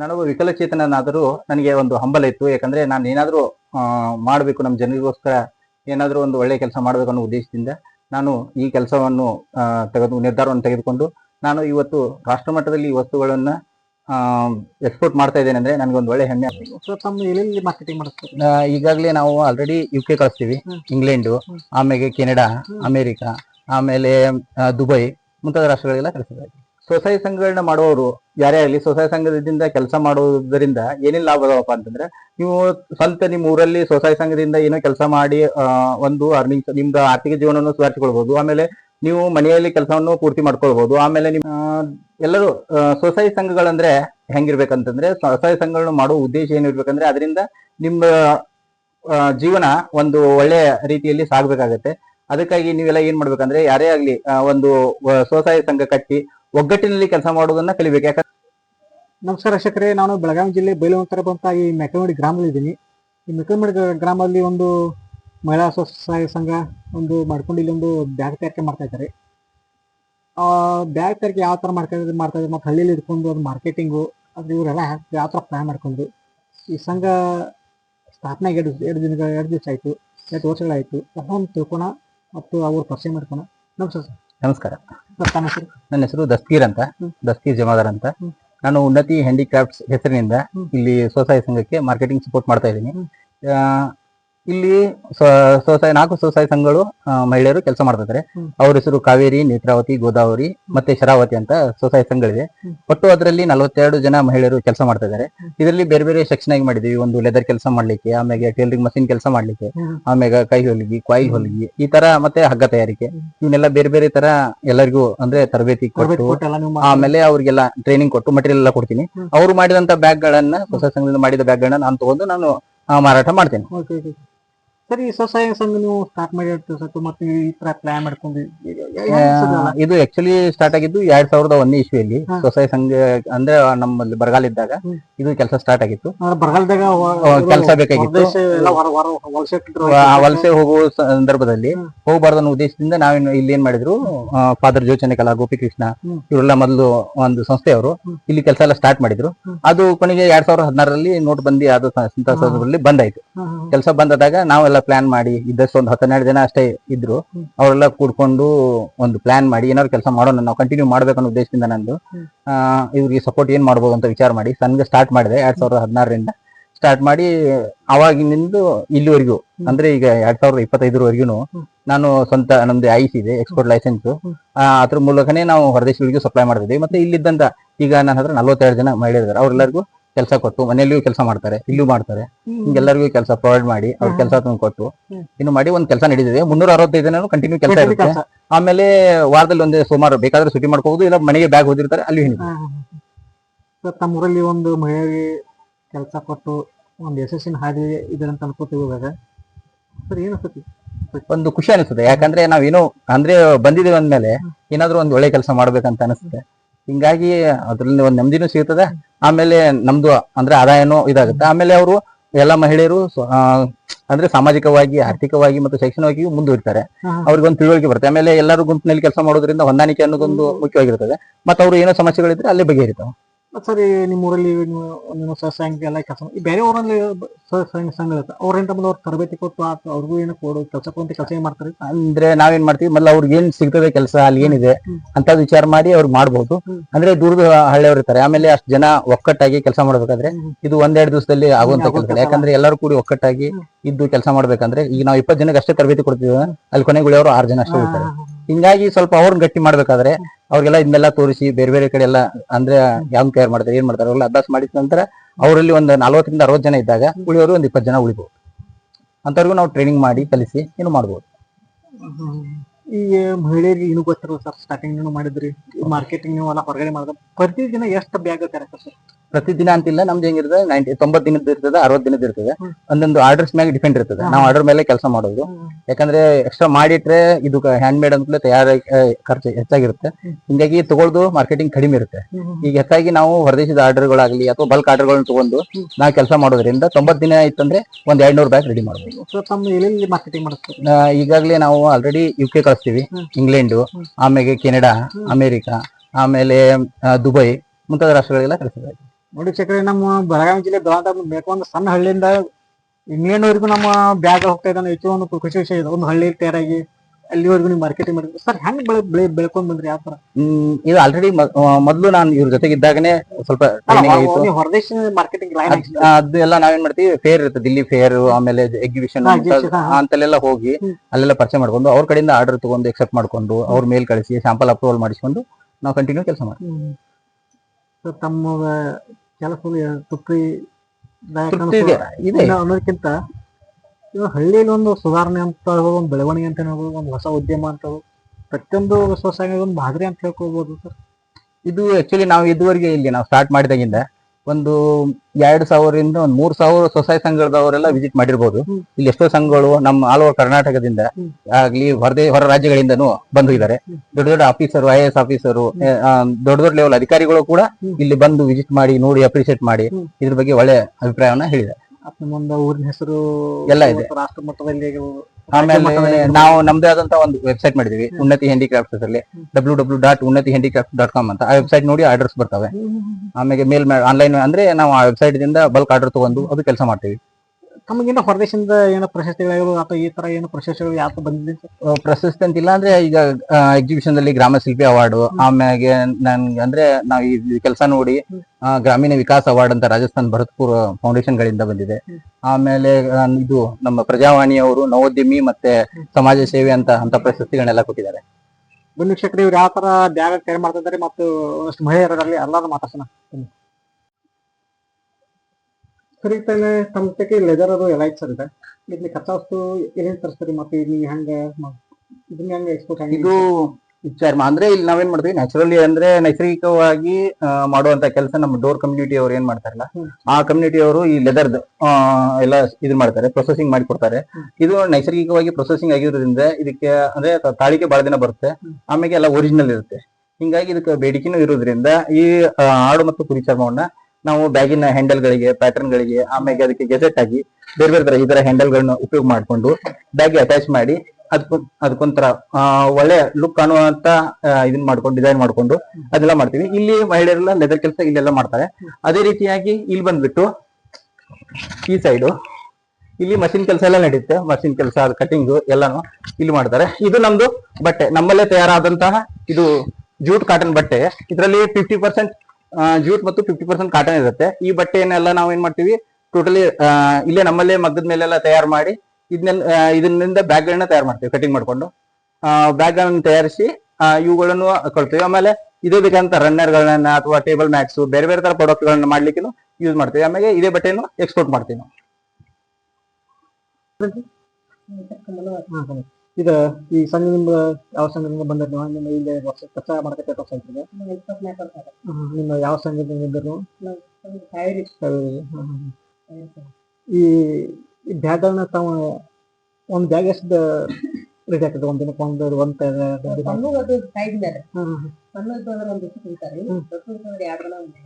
ನಾನೊಬ್ಬ ವಿಕಲಚೇತನನಾದರೂ ನನಗೆ ಒಂದು ಹಂಬಲ ಇತ್ತು. ಯಾಕಂದ್ರೆ ನಾನು ಏನಾದರೂ ಮಾಡಬೇಕು ನಮ್ಮ ಜನರಿಗೋಸ್ಕರ ಏನಾದರೂ ಒಂದು ಒಳ್ಳೆಯ ಕೆಲಸ ಮಾಡಬೇಕು ಅನ್ನೋ ಉದ್ದೇಶದಿಂದ ನಾನು ಈ ಕೆಲಸವನ್ನು ತೆಗೆದು ನಿರ್ಧಾರವನ್ನು ತೆಗೆದುಕೊಂಡು ನಾನು ಇವತ್ತು ರಾಷ್ಟ್ರ ಮಟ್ಟದಲ್ಲಿ ಈ ವಸ್ತುಗಳನ್ನ ಎಕ್ಸ್ಪೋರ್ಟ್ ಮಾಡ್ತಾ ಇದ್ದೇನೆ ಅಂದ್ರೆ ನನಗೆ ಒಂದು ಒಳ್ಳೆ ಹೆಮ್ಮೆ ಆಗ್ತದೆ. ಸೊ ತಮ್ಮ ಎಲ್ಲೆಲ್ಲಿ ಮಾರ್ಕೆಟಿಂಗ್ ಈಗಾಗಲೇ ನಾವು ಆಲ್ರೆಡಿ ಯು ಕೆ ಕಳಿಸ್ತೀವಿ. ಇಂಗ್ಲೆಂಡು ಆಮೇಲೆ ಕೆನಡಾ ಅಮೇರಿಕಾ ಆಮೇಲೆ ದುಬೈ ಮುಂತಾದ ರಾಷ್ಟ್ರಗಳಿಗೆಲ್ಲ ಕಳಿಸಿದ್ದಾರೆ ಸ್ವಸಹಾಯ ಸಂಘಗಳನ್ನ ಮಾಡುವವರು ಯಾರೇ ಆಗಲಿ ಸ್ವಸಹಾಯ ಸಂಘದಿಂದ ಕೆಲಸ ಮಾಡುವುದರಿಂದ ಏನೇನು ಲಾಭ ಅದಾವಪ್ಪ ಅಂತಂದ್ರೆ, ನೀವು ಸ್ವಂತ ನಿಮ್ಮ ಊರಲ್ಲಿ ಸ್ವಸಹಾಯ ಸಂಘದಿಂದ ಏನೋ ಕೆಲಸ ಮಾಡಿ ಒಂದು ಅರ್ನಿಂಗ್ ನಿಮ್ದು ಆರ್ಥಿಕ ಜೀವನವನ್ನು ಸುಧಾರಿಸಿಕೊಳ್ಬಹುದು ಆಮೇಲೆ ನೀವು ಮನೆಯಲ್ಲಿ ಕೆಲಸವನ್ನು ಪೂರ್ತಿ ಮಾಡ್ಕೊಳ್ಬಹುದು ಆಮೇಲೆ ನಿಮ್ಮ ಎಲ್ಲರೂ ಸೊಸೈ ಸ್ವಸಹಾಯ ಸಂಘಗಳಂದ್ರೆ ಹೆಂಗಿರ್ಬೇಕಂತಂದ್ರೆ ಸ್ವಸಹಾಯ ಸಂಘಗಳನ್ನ ಮಾಡುವ ಉದ್ದೇಶ ಏನಿರ್ಬೇಕಂದ್ರೆ ಅದರಿಂದ ನಿಮ್ಮ ಜೀವನ ಒಂದು ಒಳ್ಳೆಯ ರೀತಿಯಲ್ಲಿ ಸಾಗಬೇಕಾಗತ್ತೆ. ಅದಕ್ಕಾಗಿ ನೀವೆಲ್ಲ ಏನ್ ಮಾಡ್ಬೇಕಂದ್ರೆ, ಯಾರೇ ಆಗ್ಲಿ ಒಂದು ಸ್ವಸಹಾಯ ಸಂಘ ಕಟ್ಟಿ ಒಗ್ಗಟ್ಟಿನಲ್ಲಿ ಕೆಲಸ ಮಾಡೋದನ್ನ ಕಲಿಬೇಕು. ಯಾಕಂದ್ರೆ ನಮಸ್ಕಾರ ಶಿಕ್ಷಕರೇ ನಾನು ಬೆಳಗಾವಿ ಜಿಲ್ಲೆ ಬೈಲವಂತರ ಬಂತ ಈ ಮೆಕಮಡಿ ಗ್ರಾಮದಲ್ಲಿ ಇದ್ದೀನಿ. ಈ ಮೆಕಮಡಿ ಗ್ರಾಮದಲ್ಲಿ ಒಂದು ಮಹಿಳಾ ಸ್ವಸಹಾಯ ಸಂಘ ಒಂದು ಮಾಡ್ಕೊಂಡು ಇಲ್ಲಿ ಒಂದು ಬ್ಯಾಗ್ ತಯಾರಿಕೆ ಮಾಡ್ತಾ ಇದ್ದಾರೆ. ಬ್ಯಾಗ್ ತಯಾರಿಕೆ ಯಾವ ಥರ ಮಾಡ್ತಾ ಮಾಡ್ತಾ ಇದ್ದಾರೆ, ಮತ್ತು ಹಳ್ಳಿಯಲ್ಲಿ ಇಟ್ಕೊಂಡು ಅದು ಮಾರ್ಕೆಟಿಂಗು ಅದು ಇವರೆಲ್ಲ ಯಾವ ಥರ ಪ್ಲ್ಯಾನ್ ಮಾಡ್ಕೊಂಡು ಈ ಸಂಘ ಸ್ಥಾಪನೆ ಎರಡು ಎರಡು ದಿನಗಳ, ಎರಡು ದಿವಸ ಆಯಿತು, ಎರಡು ವರ್ಷಗಳಾಯಿತು. ಒಂದು ತಿಳ್ಕೊಣ ಮತ್ತು ಅವ್ರ ಪರಿಚಯ ಮಾಡ್ಕೊಣ. ನಮಸ್ಕಾರ ಸರ್. ನಮಸ್ಕಾರ. ಸರ್ ತಮ್ಮ ಹೆಸರು? ನನ್ನ ಹೆಸರು ದಸ್ಕೀರ್ ಅಂತ ದಸ್ತೀರ್ ದಸ್ಕೀರ್ ಜಮಾದಾರ್ ಅಂತ. ನಾನು ಉನ್ನತಿ ಹ್ಯಾಂಡಿಕ್ರಾಫ್ಟ್ಸ್ ಹೆಸರಿನಿಂದ ಇಲ್ಲಿ ಸ್ವಸಹಾಯ ಸಂಘಕ್ಕೆ ಮಾರ್ಕೆಟಿಂಗ್ ಸಪೋರ್ಟ್ ಮಾಡ್ತಾ ಇದ್ದೀನಿ. ಇಲ್ಲಿ ಸ್ವ- ಸ್ವಸಹಾಯ ನಾಲ್ಕು ಸ್ವಸಹಾಯ ಸಂಘಗಳು ಮಹಿಳೆಯರು ಕೆಲಸ ಮಾಡ್ತಿದ್ದಾರೆ ಅವ್ರ ಹೆಸರು ಕಾವೇರಿ ನೇತ್ರಾವತಿ ಗೋದಾವರಿ ಮತ್ತೆ ಶರಾವತಿ ಅಂತ ಸ್ವಸಹಾಯ ಸಂಘಗಳಿವೆ. ಒಟ್ಟು ಅದರಲ್ಲಿ ನಲವತ್ತೆರಡು ಜನ ಮಹಿಳೆಯರು ಕೆಲಸ ಮಾಡ್ತಾ ಇದ್ದಾರೆ ಇದರಲ್ಲಿ ಬೇರೆ ಬೇರೆ ಸೆಕ್ಷನ್ ಆಗಿ ಮಾಡಿದೀವಿ. ಒಂದು ಲೆದರ್ ಕೆಲಸ ಮಾಡ್ಲಿಕ್ಕೆ ಆಮೇಲೆ ಟೇಲರಿಂಗ್ ಮಷಿನ್ ಕೆಲಸ ಮಾಡ್ಲಿಕ್ಕೆ. ಆಮೇಲೆ ಕೈ ಹೊಲಿಗೆ ಕಾಯಿ ಹೊಲಿಗೆ ಈ ತರ ಮತ್ತೆ ಹಗ್ಗ ತಯಾರಿಕೆ. ಇವನ್ನೆಲ್ಲ ಬೇರೆ ಬೇರೆ ತರ ಎಲ್ಲರಿಗೂ ಅಂದ್ರೆ ತರಬೇತಿ ಕೊಟ್ಟು ಆಮೇಲೆ ಅವ್ರಿಗೆಲ್ಲ ಟ್ರೈನಿಂಗ್ ಕೊಟ್ಟು ಮಟೀರಿಯಲ್ ಎಲ್ಲ ಕೊಡ್ತೀನಿ. ಅವ್ರು ಮಾಡಿದಂತ ಬ್ಯಾಗ್ ಗಳನ್ನ ಹೊಸ ಸಂಘದಿಂದ ಮಾಡಿದ ಬ್ಯಾಗ್ ಗಳನ್ನ ನಾನು ತಗೊಂಡು ನಾನು ಮಾರಾಟ ಮಾಡ್ತೇನೆ. ಸರ್ ಸ್ವಸಹಾಯ ಸಂಘ ನೀವು ಸ್ಟಾರ್ಟ್ ಮಾಡಿ ಸತ್ತು ಮತ್ತೆ ಈ ತರ ಪ್ಲಾನ್ ಮಾಡ್ಕೊಂಡು ಇದು ಆಕ್ಚುಲಿ ಸ್ಟಾರ್ಟ್ ಆಗಿದ್ದು ಎರಡ್ ಸಾವಿರದ ಒಂದನೇ ಇಸ್ವಿಯಲ್ಲಿ. ಹಾ. ಸ್ವಸಹಾಯ ಸಂಘ ಅಂದ್ರೆ ನಮ್ಮಲ್ಲಿ ಬರಗಾಲ ಇದ್ದಾಗ ಇದು ಕೆಲಸ ಸ್ಟಾರ್ಟ್ ಆಗಿತ್ತು. ಬರಗಾಲದಾಗ ಕೆಲಸ ಬೇಕಾಗಿತ್ತು. ವಲಸೆ ಹೋಗುವ ಸಂದರ್ಭದಲ್ಲಿ. ಹೋಗಬಾರ್ದು ಅನ್ನೋ ಉದ್ದೇಶದಿಂದ ನಾವೇನು ಇಲ್ಲಿ ಏನ್ ಮಾಡಿದ್ರು ಫಾದರ್ ಜೋಚನೆಕಲಾ ಗೋಪಿಕೃಷ್ಣ. ಇವರೆಲ್ಲ ಮೊದಲು ಒಂದು ಸಂಸ್ಥೆಯವರು. ಇಲ್ಲಿ ಕೆಲಸ ಎಲ್ಲ ಸ್ಟಾರ್ಟ್ ಮಾಡಿದ್ರು. ಅದು ಕೊನೆಗೆ ಎರಡ್ ಸಾವಿರದ ಹದಿನಾರರಲ್ಲಿ ನೋಟ್ ಬಂದಿ ಆದ ಸಂತಸದಲ್ಲಿ ಸಂದರ್ಭದಲ್ಲಿ ಬಂದಾಯ್ತು. ಕೆಲಸ ಬಂದಾದಾಗ ನಾವೆಲ್ಲ ಪ್ಲಾನ್ ಮಾಡಿ ಇದ್ದಷ್ಟು ಒಂದು ಹತ್ತೆರಡು ಜನ ಅಷ್ಟೇ ಇದ್ರು. ಅವರೆಲ್ಲ ಕೂಡ್ಕೊಂಡು ಒಂದು ಪ್ಲಾನ್ ಮಾಡಿ ಏನಾದ್ರು ಕೆಲಸ ಮಾಡೋಣ ನಾವು ಕಂಟಿನ್ಯೂ ಮಾಡ್ಬೇಕನ್ನೋ ಉದ್ದೇಶದಿಂದ ನಂದು. ಆ, ಇವ್ರಿಗೆ ಸಪೋರ್ಟ್ ಏನ್ ಮಾಡ್ಬೋದು ಅಂತ ವಿಚಾರ ಮಾಡಿ ಸಣ್ಣ ಸ್ಟಾರ್ಟ್ ಮಾಡಿದೆ ಎರಡ್ ಸಾವಿರದ ಹದಿನಾರರಿಂದ. ಸ್ಟಾರ್ಟ್ ಮಾಡಿ ಅವಾಗಿನಿಂದ ಇಲ್ಲಿವರೆಗೂ ಅಂದ್ರೆ ಈಗ ಎರಡ್ ಸಾವಿರದ ಇಪ್ಪತ್ತೈದರವರೆಗೂ ನಾನು ಸ್ವಂತ ನಮ್ದು ಐಸ್ ಇದೆ ಎಕ್ಸ್ಪೋರ್ಟ್ ಲೈಸೆನ್ಸ್. ಅದ್ರ ಮೂಲಕನೇ ನಾವು ಹೊರದೇಶಗಳಿಗೂ ಸಪ್ಲೈ ಮಾಡ್ತಿದ್ದೀವಿ. ಮತ್ತೆ ಇಲ್ಲಿದ್ದಂತ ಈಗ ನನ್ನ ಹತ್ರ ನಲ್ವತ್ತೆರಡು ಜನ ಮಹಿಳೆಯರಿದ್ದಾರೆ. ಅವ್ರೆಲ್ಲರಿಗೂ ಕೆಲಸ ಕೊಟ್ಟು ಮನೆಯಲ್ಲಿಯೂ ಕೆಲಸ ಮಾಡ್ತಾರೆ ಇಲ್ಲೂ ಮಾಡ್ತಾರೆ. ಹಿಂಗೆಲ್ಲರಿಗೂ ಕೆಲಸ ಪ್ರೊವೈಡ್ ಮಾಡಿ ಅವ್ರ ಕೆಲಸ ತಂದು ಕೊಟ್ಟು ಇನ್ನು ಮಾಡಿ ಒಂದ್ ಕೆಲಸ ನಡೀತಿದೆ. ಮುನ್ನೂರ ಅರವತ್ತೈದು ದಿನ ಕಂಟಿನ್ಯೂ ಕೆಲಸ ಇರುತ್ತೆ. ಆಮೇಲೆ ವಾರದಲ್ಲಿ ಒಂದೇ ಸೋಮವಾರ ಬೇಕಾದ್ರೆ ಸುಟಿ ಮಾಡ್ಕೋಬಹುದು ಇಲ್ಲ ಮನೆಗೆ ಬ್ಯಾಗ್ ಹೋದಿರ್ತಾರೆ ಅಲ್ಲಿ ಹಿಂಗೆ ಹ್ಮ್, ಹ್ಮ್, ಹ್ಮ್. ಸರ್ ತಮ್ಮ ಒಂದು ಮಹಿಳೆಗೆ ಕೆಲಸ ಕೊಟ್ಟು ಒಂದು ಯಶಸ್ಸಿನ ಹಾದಿ ಇದರಂತ ಅನ್ಕೋತೀವಿ ಇವಾಗ. ಸರ್ ಏನು ಅನ್ಸುತ್ತೆ? ಒಂದು ಖುಷಿ ಅನಿಸುತ್ತೆ. ಯಾಕಂದ್ರೆ ನಾವೇನೋ ಅಂದ್ರೆ ಬಂದಿದ್ದೇವೆ ಅಂದ್ಮೇಲೆ ಏನಾದ್ರೂ ಒಂದು ಒಳ್ಳೆ ಕೆಲಸ ಮಾಡ್ಬೇಕಂತ ಅನಿಸುತ್ತೆ. ಹಿಂಗಾಗಿ ಅದ್ರಲ್ಲಿ ಒಂದ್ ನೆಮ್ಮದಿನೂ ಸಿಗ್ತದೆ. ಆಮೇಲೆ ನಮ್ದು ಅಂದ್ರೆ ಆದಾಯನೂ ಇದಾಗುತ್ತೆ. ಆಮೇಲೆ ಅವರು ಎಲ್ಲ ಮಹಿಳೆಯರು ಅಂದ್ರೆ ಸಾಮಾಜಿಕವಾಗಿ ಆರ್ಥಿಕವಾಗಿ ಮತ್ತು ಶೈಕ್ಷಣಿಕವಾಗಿ ಮುಂದುವರಿತಾರೆ. ಅವ್ರಿಗೊಂದು ಹಾ. ಅವ್ರಿಗೆ ಒಂದು ತಿಳುವಳಿಕೆ ಬರುತ್ತೆ. ಆಮೇಲೆ ಎಲ್ಲರೂ ಗುಂಪಿನಲ್ಲಿ ಕೆಲಸ ಮಾಡೋದ್ರಿಂದ ಹೊಂದಾಣಿಕೆ ಅನ್ನೋದೊಂದು ಮುಖ್ಯವಾಗಿರ್ತದೆ. ಮತ್ತೆ ಅವ್ರು ಏನೋ ಸಮಸ್ಯೆಗಳಿದ್ರೆ ಅಲ್ಲೇ ಬಗೆಹರಿತಾವೆ. ಸರ್ ನಿಮ್ಮ ಊರಲ್ಲಿ ನಿಮ್ಮ ಸ್ವಸಹಾಯ ಎಲ್ಲ ಕೆಲಸ ಈ ಬೇರೆ ಊರಲ್ಲಿ ಸಹಸಂಘ ಸಂಘ ಇರುತ್ತೆ ಅವ್ರಿಂದ ಬಂದು ಅವ್ರು ತರಬೇತಿ ಕೊಟ್ಟು ಅವ್ರಿಗೂ ಏನು ಕೊಡು ಕೆಲಸ ಕೊಟ್ಟು ಕೆಲಸ ಏನ್ ಮಾಡ್ತಾರೆ ಅಂದ್ರೆ ನಾವೇನ್ ಮಾಡ್ತೀವಿ ಮೊದಲು ಅವ್ರಿಗೆ ಏನ್ ಸಿಗ್ತದೆ ಕೆಲಸ ಅಲ್ಲಿ ಏನಿದೆ. ಅಂತ ವಿಚಾರ ಮಾಡಿ ಅವ್ರು ಮಾಡಬಹುದು ಅಂದ್ರೆ ದೂರದ ಹಳ್ಳಿಯವ್ರು ಇರ್ತಾರೆ ಆಮೇಲೆ ಅಷ್ಟು ಜನ ಒಕ್ಕಟ್ಟಾಗಿ ಕೆಲಸ ಮಾಡ್ಬೇಕಾದ್ರೆ ಇದು ಒಂದೆರಡು ದಿವಸದಲ್ಲಿ ಆಗುವಂತ ಕೆಲಸ ಯಾಕಂದ್ರೆ ಎಲ್ಲರೂ ಕೂಡಿ ಒಕ್ಕಟ್ಟಾಗಿ. ಇದ್ದು ಕೆಲಸ ಮಾಡ್ಬೇಕಂದ್ರೆ ಈಗ ನಾವು ಇಪ್ಪತ್ತು ಜನಕ್ಕೆ ಅಷ್ಟೇ ತರಬೇತಿ ಕೊಡ್ತೀವಿ ಅಲ್ಲಿ ಕೊನೆಗೆ ಉಳಿಯೋರು ಆರು ಜನ ಅಷ್ಟೇ ಹಾ. ಹಿಂಗಾಗಿ ಸ್ವಲ್ಪ ಅವ್ರನ್ನ ಗಟ್ಟಿ ಮಾಡ್ಬೇಕಾದ್ರೆ ಅವ್ರಿಗೆಲ್ಲ ಇದನ್ನೆಲ್ಲ ತೋರಿಸಿ ಬೇರೆ ಬೇರೆ ಕಡೆ ಎಲ್ಲ ಅಂದ್ರೆ ಯಾವ ಕೇರ್ ಮಾಡ್ತಾರೆ, ಏನ್ ಮಾಡ್ತಾರೆ ಅವ್ರೆಲ್ಲ ಅಭ್ಯಾಸ ಮಾಡಿದ ನಂತರ ಅವರಲ್ಲಿ ಒಂದು ನಲ್ವತ್ತರಿಂದ ಅರವತ್ತು ಜನ ಇದ್ದಾಗ ಉಳಿಯೋರು ಒಂದು ಇಪ್ಪತ್ತು ಜನ ಉಳಿಬಹುದು ಅಂತವ್ರಿಗೂ ನಾವು ಟ್ರೈನಿಂಗ್ ಮಾಡಿ ಕಲಿಸಿ ಏನು ಮಾಡ್ಬೋದು. ಈಗ ಮಹಿಳೆಯರಿಗೆ ಏನು ಗೊತ್ತಿರೋ ಸರ್ ಸ್ಟಾರ್ಟಿಂಗ್ ಮಾಡಿದ್ರಿ ಮಾರ್ಕೆಟಿಂಗ್ ನೀವು ಎಲ್ಲ ಹೊರಗಡೆ ಮಾಡಿದ್ರೆ ಪ್ರತಿದಿನ ಎಷ್ಟು ಬ್ಯಾಗ್ ಕರೆಕ್ಟ್ ಸರ್ ಪ್ರತಿದಿನ ಅಂತಿಲ್ಲ ನಮ್ದು ಹೆಂಗಿರ್ತದೆ ನೈಂಟಿ ತೊಂಬತ್ತು ದಿನದ ಇರ್ತದೆ ಅರವತ್ತು ದಿನದ ಇರ್ತದೆ. ಒಂದೊಂದು ಆರ್ಡರ್ಸ್ ಮ್ಯಾಗ ಡಿಪೆಂಡ್ ಇರ್ತದೆ. ನಾವು ಆರ್ಡರ್ ಮೇಲೆ ಕೆಲಸ ಮಾಡೋದು. ಯಾಕಂದ್ರೆ ಎಕ್ಸ್ಟ್ರಾ ಮಾಡಿಟ್ರೆ ಇದು ಹ್ಯಾಂಡ್ ಮೇಡ್ ಅಂತಲೇ ತಯಾರ ಖರ್ಚು ಹೆಚ್ಚಾಗಿರುತ್ತೆ. ಹಿಂಗಾಗಿ ತಗೊಳ್ದು ಮಾರ್ಕೆಟಿಂಗ್ ಕಡಿಮೆ ಇರುತ್ತೆ. ಈಗ ಹೆಚ್ಚಾಗಿ ನಾವು ಹೊರದೇಶದ ಆರ್ಡರ್ಗಳಾಗ್ಲಿ ಅಥವಾ ಬಲ್ಕ್ ಆರ್ಡರ್ಗಳನ್ನ ತಗೊಂಡು. ನಾವು ಕೆಲಸ ಮಾಡೋದ್ರಿಂದ ತೊಂಬತ್ತು ದಿನ ಇತ್ತಂದ್ರೆ ಒಂದ್ ಎರಡ್ನೂರು ಬ್ಯಾಗ್ ರೆಡಿ ಮಾಡ್ಬೋದು. ಮಾರ್ಕೆಟಿಂಗ್ ಈಗಾಗಲೇ ನಾವು ಆಲ್ರೆಡಿ ಯು ಕೆ ಕಳಿಸ್ತೀವಿ. ಇಂಗ್ಲೆಂಡು ಆಮೇಲೆ ಕೆನಡಾ ಅಮೇರಿಕಾ ಅಮೆರಿಕ ಆಮೇಲೆ ದುಬೈ ಮುಂತಾದ ರಾಷ್ಟ್ರಗಳಿಗೆಲ್ಲ ಕಳಿಸಿದ್ದಾರೆ ನೋಡಿ ಚಕ್ರೆ ನಮ್ಮ ಬೆಳಗಾವಿ ಜಿಲ್ಲೆ ಬೆಳಗಾವಿ ಬೇಕೊಂದು ಸಣ್ಣ ಹಳ್ಳಿಯಿಂದ ಇಂಗ್ಲೆಂಡ್ ವರೆಗೂ ನಮ್ಮ ಬ್ಯಾಗ್ ಹೋಗ್ತಾ ಇದ್ದಾನೆ. ಹೆಚ್ಚು ಒಂದು ಖುಷಿ ವಿಷಯ ಇದೆ. ಒಂದು ಹಳ್ಳಿ ತಯಾರಾಗಿ ಅಲ್ಲಿವರೆಗೂ ನೀವು ಮಾರ್ಕೆಟಿಂಗ್ ಮಾಡಿದ್ರು. ಸರ್ ಹೆಂಗ್ ಬೆಳೆ ಬೆಳೆ ಬೆಳ್ಕೊಂಡ್ ಬಂದ್ರಿ ಯಾವ ತರ ಇದು ಆಲ್ರೆಡಿ ಮೊದಲು ನಾನು ಇವ್ರ ಜೊತೆಗೆ ಇದ್ದಾಗನೇ ಸ್ವಲ್ಪ ಹೊರದೇಶ ಮಾರ್ಕೆಟಿಂಗ್ ಲೈನ್ ಅದ್- ಅದೆಲ್ಲ ನಾವೇನ್ ಮಾಡ್ತೀವಿ ಫೇರ್ ಇರುತ್ತೆ. ದಿಲ್ಲಿ ಫೇರ್ ಆಮೇಲೆ ಎಕ್ಸಿಬಿಷನ್ ಹಾ, exhibition, ಹಾ, ಹಾ. ಅಂತೆಲ್ಲ ಹೋಗಿ. ಅಲ್ಲೆಲ್ಲ ಪರಿಚಯ ಮಾಡ್ಕೊಂಡು ಅವ್ರ ಕಡೆಯಿಂದ ಆರ್ಡರ್ ತಗೊಂಡು ಎಕ್ಸೆಪ್ಟ್ ಮಾಡ್ಕೊಂಡು ಅವ್ರ ಮೇಲ್ ಕಳಿಸಿ ಸ್ಯಾಂಪಲ್ ಅಪ್ರೂವಲ್ ಮಾಡಿಸ್ಕೊಂಡು ನಾವು ಕಂಟಿನ್ಯೂ ಕೆಲಸ ಮಾಡ್ತೀವಿ. ತಮ್ಮ ಕೆಲಸ ತೃಪ್ತಿ ಇದೆ ಅನ್ನೋದಕ್ಕಿಂತ ಇವಾಗ ಹಳ್ಳಿಯಲ್ಲಿ ಒಂದು ಸುಧಾರಣೆ ಅಂತ ಹೇಳ್ಬೋದು ಒಂದು ಬೆಳವಣಿಗೆ ಅಂತ ಹೇಳ್ಬೋದು ಒಂದು ಹೊಸ ಉದ್ಯಮ ಅಂತ. ಪ್ರತಿಯೊಂದು ಸ್ವಸಹಾಯ ಒಂದು ಮಾದರಿ ಅಂತ ಹೇಳ್ಕೊಬಹುದು ಸರ್ ಇದು ಆಕ್ಚುಲಿ ನಾವು ಇದುವರೆಗೆ ಇಲ್ಲಿ ನಾವು ಸ್ಟಾರ್ಟ್ ಮಾಡಿದಾಗಿಂದ ಒಂದು ಎರಡು ಸಾವಿರದಿಂದ ಒಂದ್ ಮೂರ್ ಸಾವಿರ ಸ್ವಸಹಾಯ ಸಂಘದವರೆಲ್ಲ ವಿಸಿಟ್ ಮಾಡಿರ್ಬೋದು ಇಲ್ಲಿ ಎಷ್ಟೋ ಸಂಘಗಳು ನಮ್ಮ ಆಲ್ ಓವರ್ ಕರ್ನಾಟಕದಿಂದ. ಆಗ್ಲಿ ಹೊರದೇ ಹೊರ ರಾಜ್ಯಗಳಿಂದನೂ ಬಂದು ಇದ್ದಾರೆ ದೊಡ್ಡ ದೊಡ್ಡ ಆಫೀಸರು ಐ ಎಸ್ ಆಫೀಸರು ದೊಡ್ಡ ದೊಡ್ಡ ಲೆವೆಲ್ ಅಧಿಕಾರಿಗಳು ಕೂಡ ಇಲ್ಲಿ ಬಂದು ವಿಸಿಟ್ ಮಾಡಿ ನೋಡಿ ಅಪ್ರಿಶಿಯೇಟ್ ಮಾಡಿ. ಇದ್ರ ಬಗ್ಗೆ ಒಳ್ಳೆ ಅಭಿಪ್ರಾಯವನ್ನ ಹೇಳಿದ್ದಾರೆ ಊರಿನ ಹೆಸರು ಎಲ್ಲ ಇದೆ. ರಾಷ್ಟ್ರ ಮಟ್ಟದಲ್ಲಿ. ಆಮೇಲೆ ನಾವು ನಮ್ದೇ ಆದಂತ ಒಂದು ವೆಬ್ಸೈಟ್ ಮಾಡಿದೀವಿ ಉನ್ನತಿ ಹ್ಯಾಂಡಿಕ್ರಾಫ್ಟ್ಸ್ ಅಲ್ಲಿ W W dot Unnati handicraft dot com ಅಂತ. ಆ ವೆಬ್ಸೈಟ್ ನೋಡಿ ಆರ್ಡರ್ಸ್ ಬರ್ತವೆ. ಆಮೇಲೆ ಮೇಲ್ ಆನ್ಲೈನ್ ಅಂದ್ರೆ ನಾವು ಆ ವೆಬ್ಸೈಟ್ ದಿಂದ ಬಲ್ಕ್ ಆರ್ಡರ್ ತಗೊಂಡು ಅದು ಕೆಲಸ ಮಾಡ್ತೀವಿ. ತಮಗೇನೋ ಹೊರದೇಶದಿಂದ ಏನೋ ಪ್ರಶಸ್ತಿಗಳು ಅಥವಾ ಈ ತರ ಏನು ಪ್ರಶಸ್ತಿಗಳು ಯಾಕೆ ಬಂದಿದೆ ಪ್ರಶಸ್ತಿ ಅಂತ ಅಂತಿಲ್ಲ ಅಂದ್ರೆ ಈಗ ಎಕ್ಸಿಬಿಷನ್ ಅಲ್ಲಿ ಗ್ರಾಮ ಶಿಲ್ಪಿ ಅವಾರ್ಡ್ ಆಮ್ಯಾಗೆ ನನ್ಗೆ ಅಂದ್ರೆ ನಾವು ಈ ಕೆಲಸ ನೋಡಿ ಗ್ರಾಮೀಣ ವಿಕಾಸ ಅವಾರ್ಡ್ ಅಂತ ರಾಜಸ್ಥಾನ್ ಭರತ್ಪುರ್ ಫೌಂಡೇಶನ್ ಗಳಿಂದ ಬಂದಿದೆ. ಆಮೇಲೆ ಇದು ನಮ್ಮ ಪ್ರಜಾವಾಣಿ ಅವರು ನವೋದ್ಯಮಿ ಮತ್ತೆ ಸಮಾಜ ಸೇವೆ ಅಂತ ಅಂತ ಪ್ರಶಸ್ತಿಗಳನ್ನೆಲ್ಲ ಕೊಟ್ಟಿದ್ದಾರೆ. ಬನ್ನಿ ವೀಕ್ಷಕರೇ ಇವ್ರು ಯಾವ ತರ ಬ್ಯಾಗ್ ತಯಾರು ಮಾಡ್ತಾ ಇದ್ದಾರೆ ಮತ್ತು ಮಹಿಳೆಯರಲ್ಲಿ ಎಲ್ಲಾರು ಮಾತಾಡ್ಸೋಣ. ಸರ್ ತಮ್ಮ ಜೊತೆಗೆ ಲೆದರ್ ಅದು ಎಲ್ಲ ಐತೆ ಸರ್ ಇದೆ. ಇಲ್ಲಿ ಕಚ್ಚಾ ವಸ್ತು ಏನೇನು ತರಿಸ್ತೀರಿ ಮತ್ತೆ ನೀವು ಹೆಂಗೆ ಇದನ್ನ ಹೆಂಗೆ ಎಕ್ಸ್ಪೋರ್ಟ್ ಇದು ಚರ್ಮ ಅಂದ್ರೆ ಇಲ್ಲಿ ನಾವೇನ್ ಮಾಡ್ತೀವಿ? ನ್ಯಾಚುರಲಿ ಅಂದ್ರೆ ನೈಸರ್ಗಿಕವಾಗಿ ಮಾಡುವಂತ ಕೆಲಸ ನಮ್ಮ ಡೋರ್ ಕಮ್ಯುನಿಟಿ ಅವ್ರು ಏನ್ ಮಾಡ್ತಾರಲ್ಲ ಆ ಕಮ್ಯುನಿಟಿ ಅವರು ಈ ಲೆದರ್ದ್ ಎಲ್ಲ ಇದು ಮಾಡ್ತಾರೆ ಪ್ರೊಸೆಸಿಂಗ್ ಮಾಡಿ ಕೊಡ್ತಾರೆ. ಇದು ನೈಸರ್ಗಿಕವಾಗಿ ಪ್ರೊಸೆಸಿಂಗ್ ಆಗಿರೋದ್ರಿಂದ ಇದಕ್ಕೆ ಅಂದ್ರೆ ತಾಳಿಕೆ ಬಹಳ ದಿನ ಬರುತ್ತೆ. ಆಮೇಲೆ ಎಲ್ಲ ಒರಿಜಿನಲ್ ಇರುತ್ತೆ. ಹಿಂಗಾಗಿ ಇದಕ್ಕೆ ಬೇಡಿಕೆನೂ ಇರೋದ್ರಿಂದ ಈ ಆಡು ಮತ್ತು ಕುರಿ ಚರ್ಮವನ್ನ ನಾವು ಬ್ಯಾಗಿನ ಹ್ಯಾಂಡಲ್ ಗಳಿಗೆ ಪ್ಯಾಟರ್ನ್ ಗಳಿಗೆ ಆಮೇಲೆ ಅದಕ್ಕೆ ಗೆಜೆಟ್ ಆಗಿ ಬೇರೆ ಬೇರೆ ತರ ಈ ತರ ಹ್ಯಾಂಡಲ್ ಗಳನ್ನ ಉಪಯೋಗ ಮಾಡ್ಕೊಂಡು ಬ್ಯಾಗ್ ಅಟ್ಯಾಚ್ ಮಾಡಿ ಅದಕ್ಕೊ ಅದಕ್ಕೊಂಥರ ಒಳ್ಳೆ ಲುಕ್ ಕಾಣುವಂತ ಇದನ್ನ ಮಾಡ್ಕೊಂಡು ಡಿಸೈನ್ ಮಾಡ್ಕೊಂಡು ಅದೆಲ್ಲ ಮಾಡ್ತೀವಿ. ಇಲ್ಲಿ ಮಹಿಳೆಯರೆಲ್ಲ ಲೆದರ್ ಕೆಲಸ ಇಲ್ಲೆಲ್ಲ ಮಾಡ್ತಾರೆ. ಅದೇ ರೀತಿಯಾಗಿ ಇಲ್ಲಿ ಬಂದ್ಬಿಟ್ಟು ಈ ಸೈಡು ಇಲ್ಲಿ ಮಷಿನ್ ಕೆಲಸ ಎಲ್ಲ ನಡೆಯುತ್ತೆ ಮಷಿನ್ ಕೆಲಸ ಕಟಿಂಗ್ ಎಲ್ಲಾನು ಇಲ್ಲಿ ಮಾಡ್ತಾರೆ. ಇದು ನಮ್ದು ಬಟ್ಟೆ. ನಮ್ಮಲ್ಲೇ ತಯಾರಾದಂತಹ ಇದು ಜೂಟ್ ಕಾಟನ್ ಬಟ್ಟೆ. ಇದರಲ್ಲಿ ಫಿಫ್ಟಿ ಪರ್ಸೆಂಟ್ ಜೂಟ್ ಮತ್ತು ಫಿಫ್ಟಿ ಪರ್ಸೆಂಟ್ ಕಾಟನ್ ಇರುತ್ತೆ. ಈ ಬಟ್ಟೆಯನ್ನೆಲ್ಲ ನಾವು ಏನ್ ಮಾಡ್ತೀವಿ? ಟೋಟಲಿ ಇಲ್ಲೇ ನಮ್ಮಲ್ಲೇ ಮಗ್ಗದ ಮೇಲೆಲ್ಲ ತಯಾರು ಮಾಡಿ ಇದನ್ನೆಲ್ಲ ಇದರಿಂದ ಬ್ಯಾಗ್ ಗಳನ್ನ ತಯಾರು ಮಾಡ್ತೀವಿ ಕಟಿಂಗ್ ಮಾಡ್ಕೊಂಡು. ಬ್ಯಾಗ್ ಗಳನ್ನ ತಯಾರಿಸಿ ಇವುಗಳನ್ನು ಕೊಡ್ತೀವಿ ಆಮೇಲೆ ಇದೇ ಬೇಕಂತ ರನ್ನರ್ ಗಳನ್ನ ಅಥವಾ ಟೇಬಲ್ ಮ್ಯಾಕ್ಸ್ ಬೇರೆ ಬೇರೆ ತರ ಪ್ರಾಡಕ್ಟ್ ಗಳನ್ನ ಮಾಡ್ಲಿಕ್ಕೆ ಯೂಸ್ ಮಾಡ್ತೀವಿ. ಆಮೇಲೆ ಇದೇ ಬಟ್ಟೆಯನ್ನು ಎಕ್ಸ್ಪೋರ್ಟ್ ಮಾಡ್ತೀವಿ ನಾವು. ಇದು ಈ ಸಂಘದಿಂದ ಯಾವ ಸಂಘದಿಂದ ಬಂದಿರಿ ನೀವು? ನಿಮ್ಮ ಇಲ್ಲಿ ವರ್ಷ ಕಚ್ಚಾ ಮಾಡಕತ್ತೆ ಕೆಲಸ ಆಯ್ತದೆ ನಿಮ್ಮ ಯಾವ ಸಂಘದಿಂದ ಬಂದಿರು ಈ ಈ ಬ್ಯಾಗ್ಗಳನ್ನ ತಾವು ಒಂದು ಬ್ಯಾಗ್ ಎಷ್ಟು ರೇಟ್ ಆಗ್ತದೆ ಒಂದು ದಿನಕ್ಕೆ ಒಂದು ಒಂದು ಅದು ಸೈಡ್ ಮೇಲೆ. ಒಂದು ಎರಡು ದಿನ ಒಂದು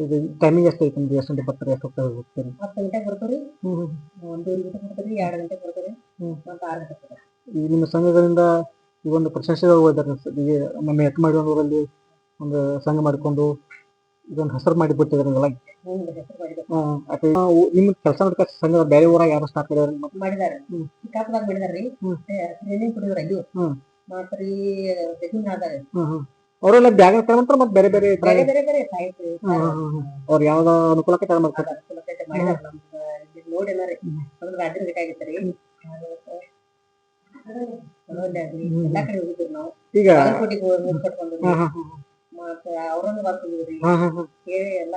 ಇದು ಟೈಮಿಂಗ್ ಎಷ್ಟು ಐತೆ ನಿಮ್ದು? ಎಷ್ಟು ಗಂಟೆ ಬರ್ತಾರೆ ಎಷ್ಟು ಹೋಗ್ತಾರೆ ಹೋಗ್ತೀರಿ? ಹತ್ತು ಗಂಟೆಗೆ ಬರ್ತಾರೆ. ಹ್ಞೂ ಹ್ಞೂ ಒಂದೂವರೆ ಗಂಟೆ ಬರ್ತಾರೆ ಎರಡು ಗಂಟೆಗೆ ಬರ್ತಾರೆ. ಮತ್ತು ಆರು ಗಂಟೆ ಬರ್ತಾರೆ. ಈ ನಿಮ್ಮ ಸಂಘದಿಂದ ಈ ಒಂದು ಪ್ರಶಸ್ತಿಗಳು ಸರ್ ಈಗ ನಮ್ಮ ಎತ್ ಮಾಡಿರೋರಲ್ಲಿ ಒಂದು ಸಂಘ ಮಾಡಿಕೊಂಡು ಇದೊಂದು ಹೆಸರು ಮಾಡಿ ಬಿಟ್ಟಿದ್ರಲ್ಲ ನಿಮ್ಮ ಕೆಲಸ ಮಾಡ್ಕ ಸಂಘ ಬೇರೆ ಊರಾಗ ಯಾರು ಸ್ಟಾರ್ಟ್ ಮಾಡಿದಾರೆ ಮತ್ತೆ ಮಾಡಿದ್ದಾರೆ ಮಾಡಿದಾರೆ ರೀ. ಟ್ರೈನಿಂಗ್ ಕೊಡಿದ್ರು ಅಲ್ಲಿ ಮಾಡ್ತಾರೆ ಹ್ಮ್ ಹ್ಮ್. ಅವರೆಲ್ಲ ಬ್ಯಾಗ್ ತಗೊಂಡ್ರೆ ಮತ್ತೆ ಬೇರೆ ಬೇರೆ ಅವ್ರ ಬೇರೆ ಬೇರೆ ಬೇರೆ ಸಾಹಿತ್ಯ ಅವ್ರು ಯಾವ್ದ ಅನುಕೂಲಕ್ಕೆ ತಗೊಂಡ್ ಮಾಡ್ತಾರೆ ಮಾಡಿದಾರೆ ನಮ್ಮ ನೋಡಿ ಬೇಕಾಗಿತ್ತು ರೀ. ಎಲ್ಲಾ ಕಡೆ ನಾವು. ಈಗ ಹೋಗಿ ಮತ್ತೆ ಎಲ್ಲ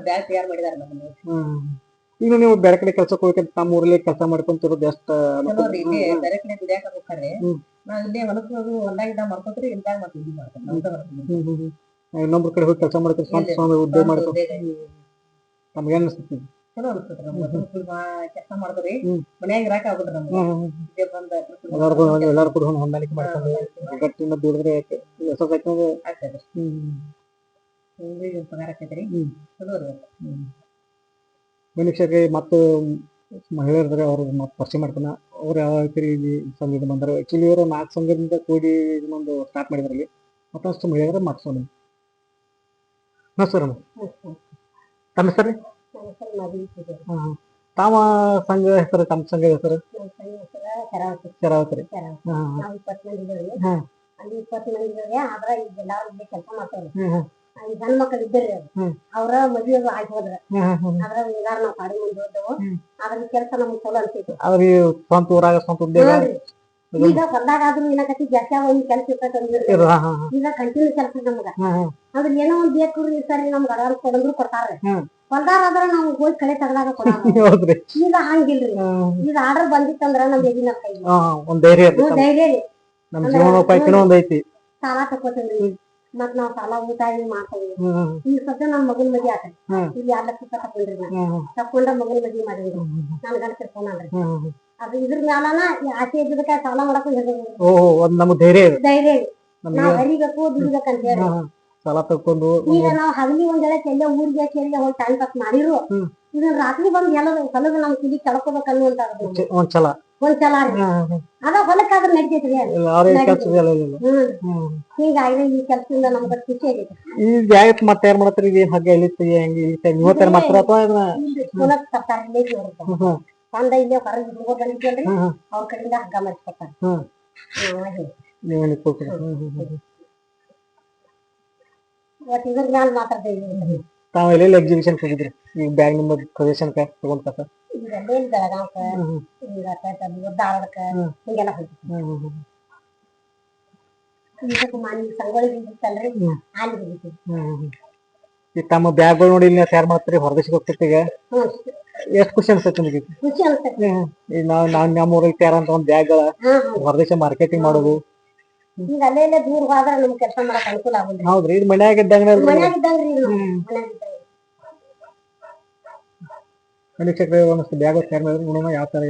ಬ್ಯಾಗ್ ತಯಾರು ಮಾಡಿದಾರೆ ನಮ್ಮನ್ನು. ಈಗ ನೀವು ಬೇರೆ ಕಡೆ ಕೆಲಸಕ್ಕೆ ಹೋಗಿ ತಮ್ಮ ಊರಲ್ಲಿ ಕೆಲಸ ಮಾಡ್ಕೊಂತಿರೋದು ಎಷ್ಟು ಬೇರೆ ಕಡೆ ದುಡಿಯಾಕ ಹೋಗ್ತಾರೆ. ನಾವ್ ಇಲ್ಲೇ ಹೊಲಕ್ಕೆ ಹೊಲ್ದಾಗಿದ್ದ ಮಾಡ್ಕೋತೀರಿ ಇಲ್ದಾಗ ಮತ್ತೆ ಇದು ಮಾಡ್ತೇನೆ ಮಾಡ್ತೀವಿ ಇನ್ನೊಬ್ರ ಕಡೆ ಹೋಗಿ ಕೆಲಸ ಮಾಡ್ತಾರೆ ಸ್ವಂತ ಸ್ವಾಮಿ ಉದ್ಯೋಗ ಮಾಡ್ಕೊಂಡು ನಮ್ಗೆ ಏನ್ ಅನಿಸ್ತೈತಿ? ಚಲೋ ಅನ್ಸ್ತೈತ್ರಿ ನಮ್ಮ ಕೆಲಸ ಮಾಡಿದ್ರಿ. ಮನ್ಯಾಗ ಇರಾಕ ಆಗುದ್ರಿ ನಮ್ಗೆ. ಬಂದ ಎಲ್ಲಾರು ಎಲ್ಲಾರು ಕೂಡ ಹೊಂದಾಣಿಕೆ ಮಾಡ್ಕೊಂಡು ಗಟ್ಟಿಯಿಂದ ದುಡಿದ್ರೆ ಎಷ್ಟೊತ್ತು ಆಯ್ತು ಆಗ್ತದೆ ಹಿಂಗೆ ಪಗಾರ ಆಕೈತ್ರಿ ಹ್ಮ್. ಚಲೋ ರೀ ಮನುಷ್ಯರಿಗೆ ಮತ್ತು ಮಹಿಳೆಯರಿದ್ರೆ ಅವ್ರು ಮತ್ತೆ ಪರಿಚಯ ಮಾಡ್ತಾನೆ. ಅವ್ರು ಯಾವ ರೀತಿ ಸಂಘ ಸಂಘದಿಂದ ಬಂದರು ಆ್ಯಕ್ಚುಲಿ ಇವರು ನಾಲ್ಕು ಸಂಘದಿಂದ ಕೂಡಿ ಇದನ್ನೊಂದು ಸ್ಟಾರ್ಟ್ ಮಾಡಿದ್ರಲ್ಲಿ ಮತ್ತಷ್ಟು ಮಹಿಳೆಯರ ಮಾಡ್ಸೋಣ ನಮಸ್ಕಾರ ತಮ್ಮ ಹಾ. ತಾವ ಸಂಘ ಹೆಸರು ತಮ್ಮ ಸಂಘ ಹೆಸರು? ಶರಾವತಿ. ಹಾ, ಇಪ್ಪತ್ತು ಮಂದಿ ಇದ್ದೇವೆ ಆದ್ರ ಈಗ ಎಲ್ಲರೂ ಕೆಲಸ ಮಾಡ್ತಾರೆ ಗಂಡ್ ಇద్దರಿ ಹ್ಮ್. ಅವ್ರ ಮದ್ವೆ ಆಗಿ ಹೋದ್ರ. ಅದ್ರ ನಾವು ಕಾಡಿ ಮುಂದೆ ಹೋದವು ಅದ್ರ ಕೆಲಸ ನಮ್ಗೆ ಚಲೋ ಅನ್ಸೈತಿ. ಅವ್ರಿ ಸ್ವಂತ ಊರಾಗ ಸ್ವಂತ ಉದ್ಯೋಗ. ಈಗ ಹೊಲ್ದಾಗ ಆದ್ರೂ ಏನಕತಿ ಜಾಸ್ತಿ ಒಂದ್ ಕೆಲಸ ಇರ್ತೈತೆ. ಈಗ ಕಂಟಿನ್ಯೂ ಕೆಲಸ ನಮ್ಗ. ಅದ್ರ ಏನೋ ಒಂದ್ ಬೇಕು ಸರಿ ನಮ್ಗ ಅಡ್ವಾನ್ಸ್ ಕೊಡಂದ್ರು ಕೊಡ್ತಾರ. ಹೊಲ್ದಾರ ಆದ್ರ ನಾವು ಹೋಗಿ ಕಳೆ ತಗದಾಗ ಕೊಡ್ತೀವಿ ಹೌದ್ರಿ ಈಗ ಹಂಗಿಲ್ರಿ ಈಗ ಆರ್ಡರ್ ಬಂದಿತ್ತಂದ್ರ ನಮ್ ಎದಿನ ಕೈ ಒಂದ್ ಧೈರ್ಯ ರೀ ನಮ್ ಜೀವನೋಪಾಯಕ್ಕೂ ಒಂದ್ ಐತಿ. ಸಾಲ ತಕೋತೀವ್ರಿ ಮತ್ ನಾವ್ ಸಾಲ ಉಳಿತಾಯ ಮಾಡ್ತೇವಿ. ಈ ಸದ್ಯ ನನ್ ಮಗನ್ ಮದಿ ಆತ ಇಲ್ಲಿ ಎರಡ್ ಲಕ್ಷ ರೂಪಾಯಿ ತಕೊಂಡ್ರಿ ತಕೊಂಡ ಮಗನ್ ಮದಿ ಮಾಡಿದ್ರಿ ನನ್ ಗಂಡ ತಿರ್ಕೊಂಡ್ರಿ ಅದ್ ಇದ್ರ ಮ್ಯಾಲನ ಆಸೆ ಇದ್ದದಕ್ಕ ಸಾಲ ಮಾಡಕ್ಕೂ ಓ ಒಂದ್ ಧೈರ್ಯ ಧೈರ್ಯ ನಾವ್ ಹರಿಬೇಕು ದುಡಿಬೇಕಂತ ಹೇಳಿ. ಸಾಲ ತಕೊಂಡು ಈಗ ನಾವ್ ಹಗಲಿ ಒಂದ್ ವೇಳೆ ಚೆಲ್ಲೆ ಊರಿಗೆ ಚೆಲ್ಲೆ ಹೋಗಿ ಟೈಮ್ ಪಾಸ್ ಮಾಡಿರು. ಇದನ್ನ ರಾತ್ರಿ ಬಂದ್ ಎಲ್ಲ ಹೊಲದ ನಮ್ ಕಿಲಿ ಕಳ್ಕೊಬೇಕು ಅಂತ ಚ- ಒಂದ್ ಚಲ ಅದ ಹೊಲಕ್ಕಾದ್ರೆ ನಡಿತೈತ್ರಿ ಹೀಗಾಗಿ ಈ ಕೆಲ್ಸದಿಂದ ನಮ್ಗ ಖುಷಿ ಆಗೈತಿ. ಈಗ ಯಾಕೆ ಮತ್ತೆ ಏನ್ ಮಾಡತ್ರಿ ಈಗ? ಹಗ್ಗ ಇಳಿತಿ ಹೆಂಗ್ ಇಳಿತ ಮಾಡ್ತಾರ ಅಥವಾ ಇದನ್ನ ಹೊಲಕ್ ತರ್ತಾರ ತಂದ ಇಲ್ಲೇ ಹೊರಗೆ. ಅವ್ರ ಕಡೆಯಿಂದ ಹಗ್ಗ ಮಾಡಿಸ್ಕೊತಾರ. ನೀವ್ ಇದ್ರ ಮ್ಯಾಲ. ತಾವ್ ಎಲ್ಲೆಲ್ಲಿ ಎಕ್ಸಿಬಿಷನ್ ಹೋಗಿದ್ರಿ? ಈಗ ಬ್ಯಾಗ್ ನಿಮ್ಮ ಪ್ರದರ್ಶನ ಬೆಳಗಾವ್ಕ ಧಾರವಾಡಕ್ಕ. ಹಿಂಗೆಲ್ಲ ಇದಕ್ಕೆ ಮಾನಿ ಸಂಗೊಳ್ಳಿ ಇರ್ತಲ್ರಿ ಹ್ಮ್. ಅಲ್ಲಿ ಹೋಗಿದ್ವಿ. ಈಗ ತಮ್ಮ ಬ್ಯಾಗ್ಗಳು ನೋಡಿ ಇಲ್ಲಿ ತಯಾರು ಮಾಡ್ತೀರಿ ಹೊರದೇಶಕ್ಕೆ ಹೋಗ್ತಿರ್ತೀಗ ಎಷ್ಟು ಖುಷಿ ಅನ್ಸುತ್ತೆ ನಿಮಗೆ? ಖುಷಿ ಅನ್ಸುತ್ತೆ. ಈಗ ನಾವ್ ನಾವ್ ನಮ್ಮ ಊರಲ್ಲಿ ತಯಾರ ಅಂತ ಒಂದ್ ಬ್ಯಾಗ್ ಹಾ ಹೊರದೇಶ ಮಾರ್ಕೆಟಿಂಗ್ ಮಾಡೋದು. ಈಗ ಅಲ್ಲೇ ಇಲ್ಲೇ ದೂರ ಹೋದ್ರ ನಮ್ ಕೆಲಸ ಮಾಡಕ್ ಅನುಕೂಲ ಆಗುದಿಲ್ಲ. ಹೌದ್ರಿ ಇದು ಮನ್ಯಾಗ ಇದ್ದಂಗ ಮನ್ಯಾಗ ಇದ್ದಂಗ್ರಿ ನಾವು ಮನ್ಯಾಗ ಇದ್ದಂಗ ವೀಕ್ಷಕರೇ ಒಂದಷ್ಟು ಬ್ಯಾಗ್ ತಯಾರು ಮಾಡಿದ್ರೆ ನೋಡೋಣ ಯಾವ ತರ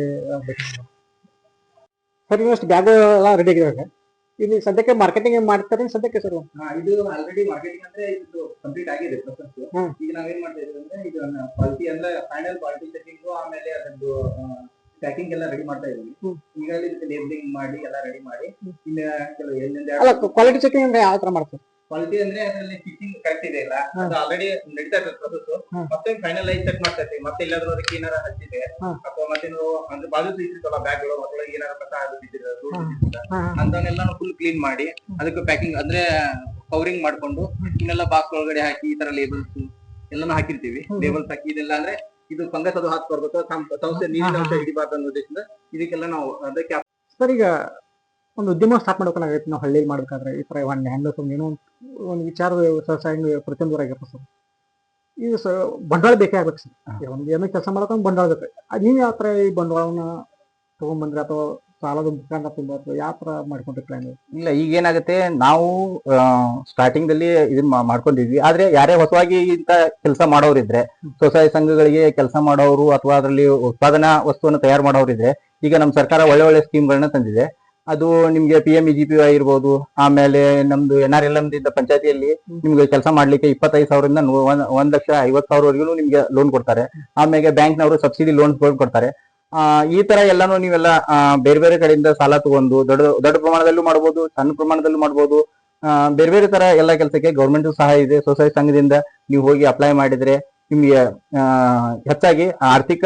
ಸರ್ ಇನ್ನಷ್ಟು ಬ್ಯಾಗ್ ಎಲ್ಲ ರೆಡಿ ಆಗಿದಾಗ ಇಲ್ಲಿ ಸದ್ಯಕ್ಕೆ ಮಾರ್ಕೆಟಿಂಗ್ ಮಾಡ್ತಾರೆ ಸದ್ಯಕ್ಕೆ ಸರ್? ಇದು ಆಲ್ರೆಡಿ ಮಾರ್ಕೆಟಿಂಗ್ ಅಂದ್ರೆ ಇದು ಕಂಪ್ಲೀಟ್ ಆಗಿದೆ ಪ್ರೊಸೆಸ್. ಈಗ ನಾವೇನ್ ಮಾಡ್ತಾ ಇದೀವಿ ಅಂದ್ರೆ ಇದು ಕ್ವಾಲಿಟಿ ಅಂದ್ರೆ ಫೈನಲ್ ಕ್ವಾಲಿಟಿ ಚೆಕಿಂಗ್ ಆಮೇಲೆ ಅದೊಂದು ಪ್ಯಾಕಿಂಗ್ ಎಲ್ಲ ರೆಡಿ ಮಾಡ್ತಾ ಇದೀವಿ ಈಗ ಈಗಾಗಲೇ ಲೇಬಲಿಂಗ್ ಮಾಡಿ ಎಲ್ಲ ರೆಡಿ ಮಾಡಿ. ಇನ್ನ ಕೆಲವು ಎಲ್ಲಿಂದ ಅಲ್ಲ ಕ್ವಾಲಿಟಿ ಚೆಕಿಂಗ್ ಅಂದ್ರೆ ಯಾವ ತರ ಮಾಡ್ತೀವಿ ಕ್ವಾಲಿಟಿ ಅಂದ್ರೆ ಅದರಲ್ಲಿ ಫಿಟ್ಟಿಂಗ್ ಕರೆಕ್ಟ್ ಇದೆ ಇಲ್ಲ ಅದು ಆಲ್ರೆಡಿ ನಡೀತಾ ಇದೆ ಪ್ರೊಸೆಸ್ ಮತ್ತೆ ಫೈನಲ್ ಆಗಿ ಚೆಕ್ ಮಾಡ್ತಾ ಇರ್ತೀವಿ. ಮತ್ತೆ ಇಲ್ಲಾದ್ರೂ ಅದಕ್ಕೆ ಏನಾರ ಹಚ್ಚಿದೆ ಅಥವಾ ಮತ್ತೆ ನೀವು ಅಂದ್ರೆ ಬಾಜು ಇರ್ತಿತ್ತಲ್ಲ ಬ್ಯಾಗ್ಗಳು ಅದ್ರೊಳಗೆ ಏನಾರ ಕಸ ಅದು ಧೂಳು ಅಂತವನ್ನೆಲ್ಲ ಫುಲ್ ಕ್ಲೀನ್ ಮಾಡಿ ಅದಕ್ಕೆ ಪ್ಯಾಕಿಂಗ್ ಅಂದ್ರೆ ಕವರಿಂಗ್ ಮಾಡ್ಕೊಂಡು ಇನ್ನೆಲ್ಲ ಬಾಕ್ಸ್ ಒಳಗಡೆ ಹಾಕಿ ಈ ತರ ಲೇಬಲ್ಸ್ ಎಲ್ಲಾನು ಹಾಕಿರ್ತೀವಿ. ಲೇಬಲ್ಸ್ ಹಾಕಿ ಇದೆಲ್ಲ ಅಂದ್ರೆ ಇದು ಫಂಗಸ್ ಅದು ಹಾಕ್ಬಾರ್ದು ಸಂಸ್ಥೆ ನೀರಿನ ಅಂಶ ಹಿಡಿಬಾರ್ದು ಅನ್ನೋ ಉದ್ದೇಶದಿಂದ ಇದಕ್ಕೆಲ್ಲ ನಾವು ಅದಕ್ಕೆ ಸರ್ ಈಗ ಒಂದು ಉದ್ಯಮ ಸ್ಟಾರ್ಟ್ ಮಾಡ್ಬೇಕಾಗೈತೆ ನಾವು ಹಳ್ಳಿಲಿ ಮಾಡ್ಬೇಕಾದ್ರೆ ಈ ತರ ಒಂದು ಹ್ಯಾಂಡಲ್ಸ್ ಒಂದು ಏನೋ ಒಂದು ಒಂದು ವಿಚಾರ ವ್ಯವಸಾಯ ಪ್ರತಿಯೊಂದು ಊರಾಗಿರುತ್ತೆ ಸರ್. ಇದು ಸ ಬಂಡವಾಳ ಬೇಕೇ ಆಗ್ಬೇಕು ಸರ್. ಒಂದು ಏನೋ ಕೆಲಸ ಮಾಡೋಕೆ ಬಂಡವಾಳ ಬೇಕು. ಅದ್ ನೀವು ಯಾವ ತರ ಈ ಬಂಡವಾಳವನ್ನ ತಗೊಂಡ್ಬಂದ್ರೆ ಅಥವಾ ಸಾಲದ ಮುಖಾಂತರ ತುಂಬ ಅಥವಾ ಯಾವ ಥರ ಮಾಡ್ಕೊಂಡ್ರೆ ಪ್ಲಾನ್ ಇಲ್ಲ ಈಗ ಏನಾಗುತ್ತೆ ನಾವು ಸ್ಟಾರ್ಟಿಂಗ್ ದಲ್ಲಿ ಇದನ್ನ ಮಾ- ಮಾಡ್ಕೊಂಡಿದ್ವಿ. ಆದ್ರೆ ಯಾರೇ ಹೊಸವಾಗಿ ಇಂತ ಕೆಲಸ ಮಾಡೋರಿದ್ರೆ ಸ್ವಸಹಾಯ ಸಂಘಗಳಿಗೆ ಕೆಲಸ ಮಾಡೋರು ಅಥವಾ ಅದರಲ್ಲಿ ಉತ್ಪಾದನಾ ವಸ್ತುವನ್ನು ತಯಾರು ಮಾಡೋರಿದ್ರೆ ಈಗ ನಮ್ಮ ಸರ್ಕಾರ ಒಳ್ಳೆ ಒಳ್ಳೆ ಸ್ಕೀಮ್ಗಳನ್ನ ತಂದಿದೆ. ಅದು ನಿಮ್ಗೆ P M E G P ಆಗಿರ್ಬೋದು ಆಮೇಲೆ ನಮ್ದು ಎನ್ ಆರ್ ಎಲ್ ಎಂ ಇದ್ದ ಪಂಚಾಯತಿಯಲ್ಲಿ ನಿಮ್ಗೆ ಕೆಲಸ ಮಾಡ್ಲಿಕ್ಕೆ ಇಪ್ಪತ್ತೈದು ಸಾವಿರದಿಂದ ನೂ- ಒಂದ್ ಒಂದ್ ಲಕ್ಷ ಐವತ್ತು ಸಾವಿರವರೆಗೂ ನಿಮ್ಗೆ ಲೋನ್ ಕೊಡ್ತಾರೆ. ಆಮೇಲೆ ಬ್ಯಾಂಕ್ನವರು ಸಬ್ಸಿಡಿ ಲೋನ್ ಕೊಡ್ತಾರೆ. ಈ ತರ ಎಲ್ಲಾನು ನೀವೆಲ್ಲ ಬೇರೆ ಬೇರೆ ಕಡೆಯಿಂದ ಸಾಲ ತಗೊಂಡು ದೊಡ್ಡ ದೊಡ್ಡ ಪ್ರಮಾಣದಲ್ಲೂ ಮಾಡಬಹುದು ಸಣ್ಣ ಪ್ರಮಾಣದಲ್ಲೂ ಮಾಡಬಹುದು ಬೇರೆ ಬೇರೆ ತರ ಎಲ್ಲ ಕೆಲಸಕ್ಕೆ ಗೌರ್ಮೆಂಟ್ ಸಹಾಯ ಇದೆ. ಸ್ವಸಹಾಯ ಸಂಘದಿಂದ ನೀವು ಹೋಗಿ ಅಪ್ಲೈ ಮಾಡಿದ್ರೆ ನಿಮ್ಗೆ ಹೆಚ್ಚಾಗಿ ಆರ್ಥಿಕ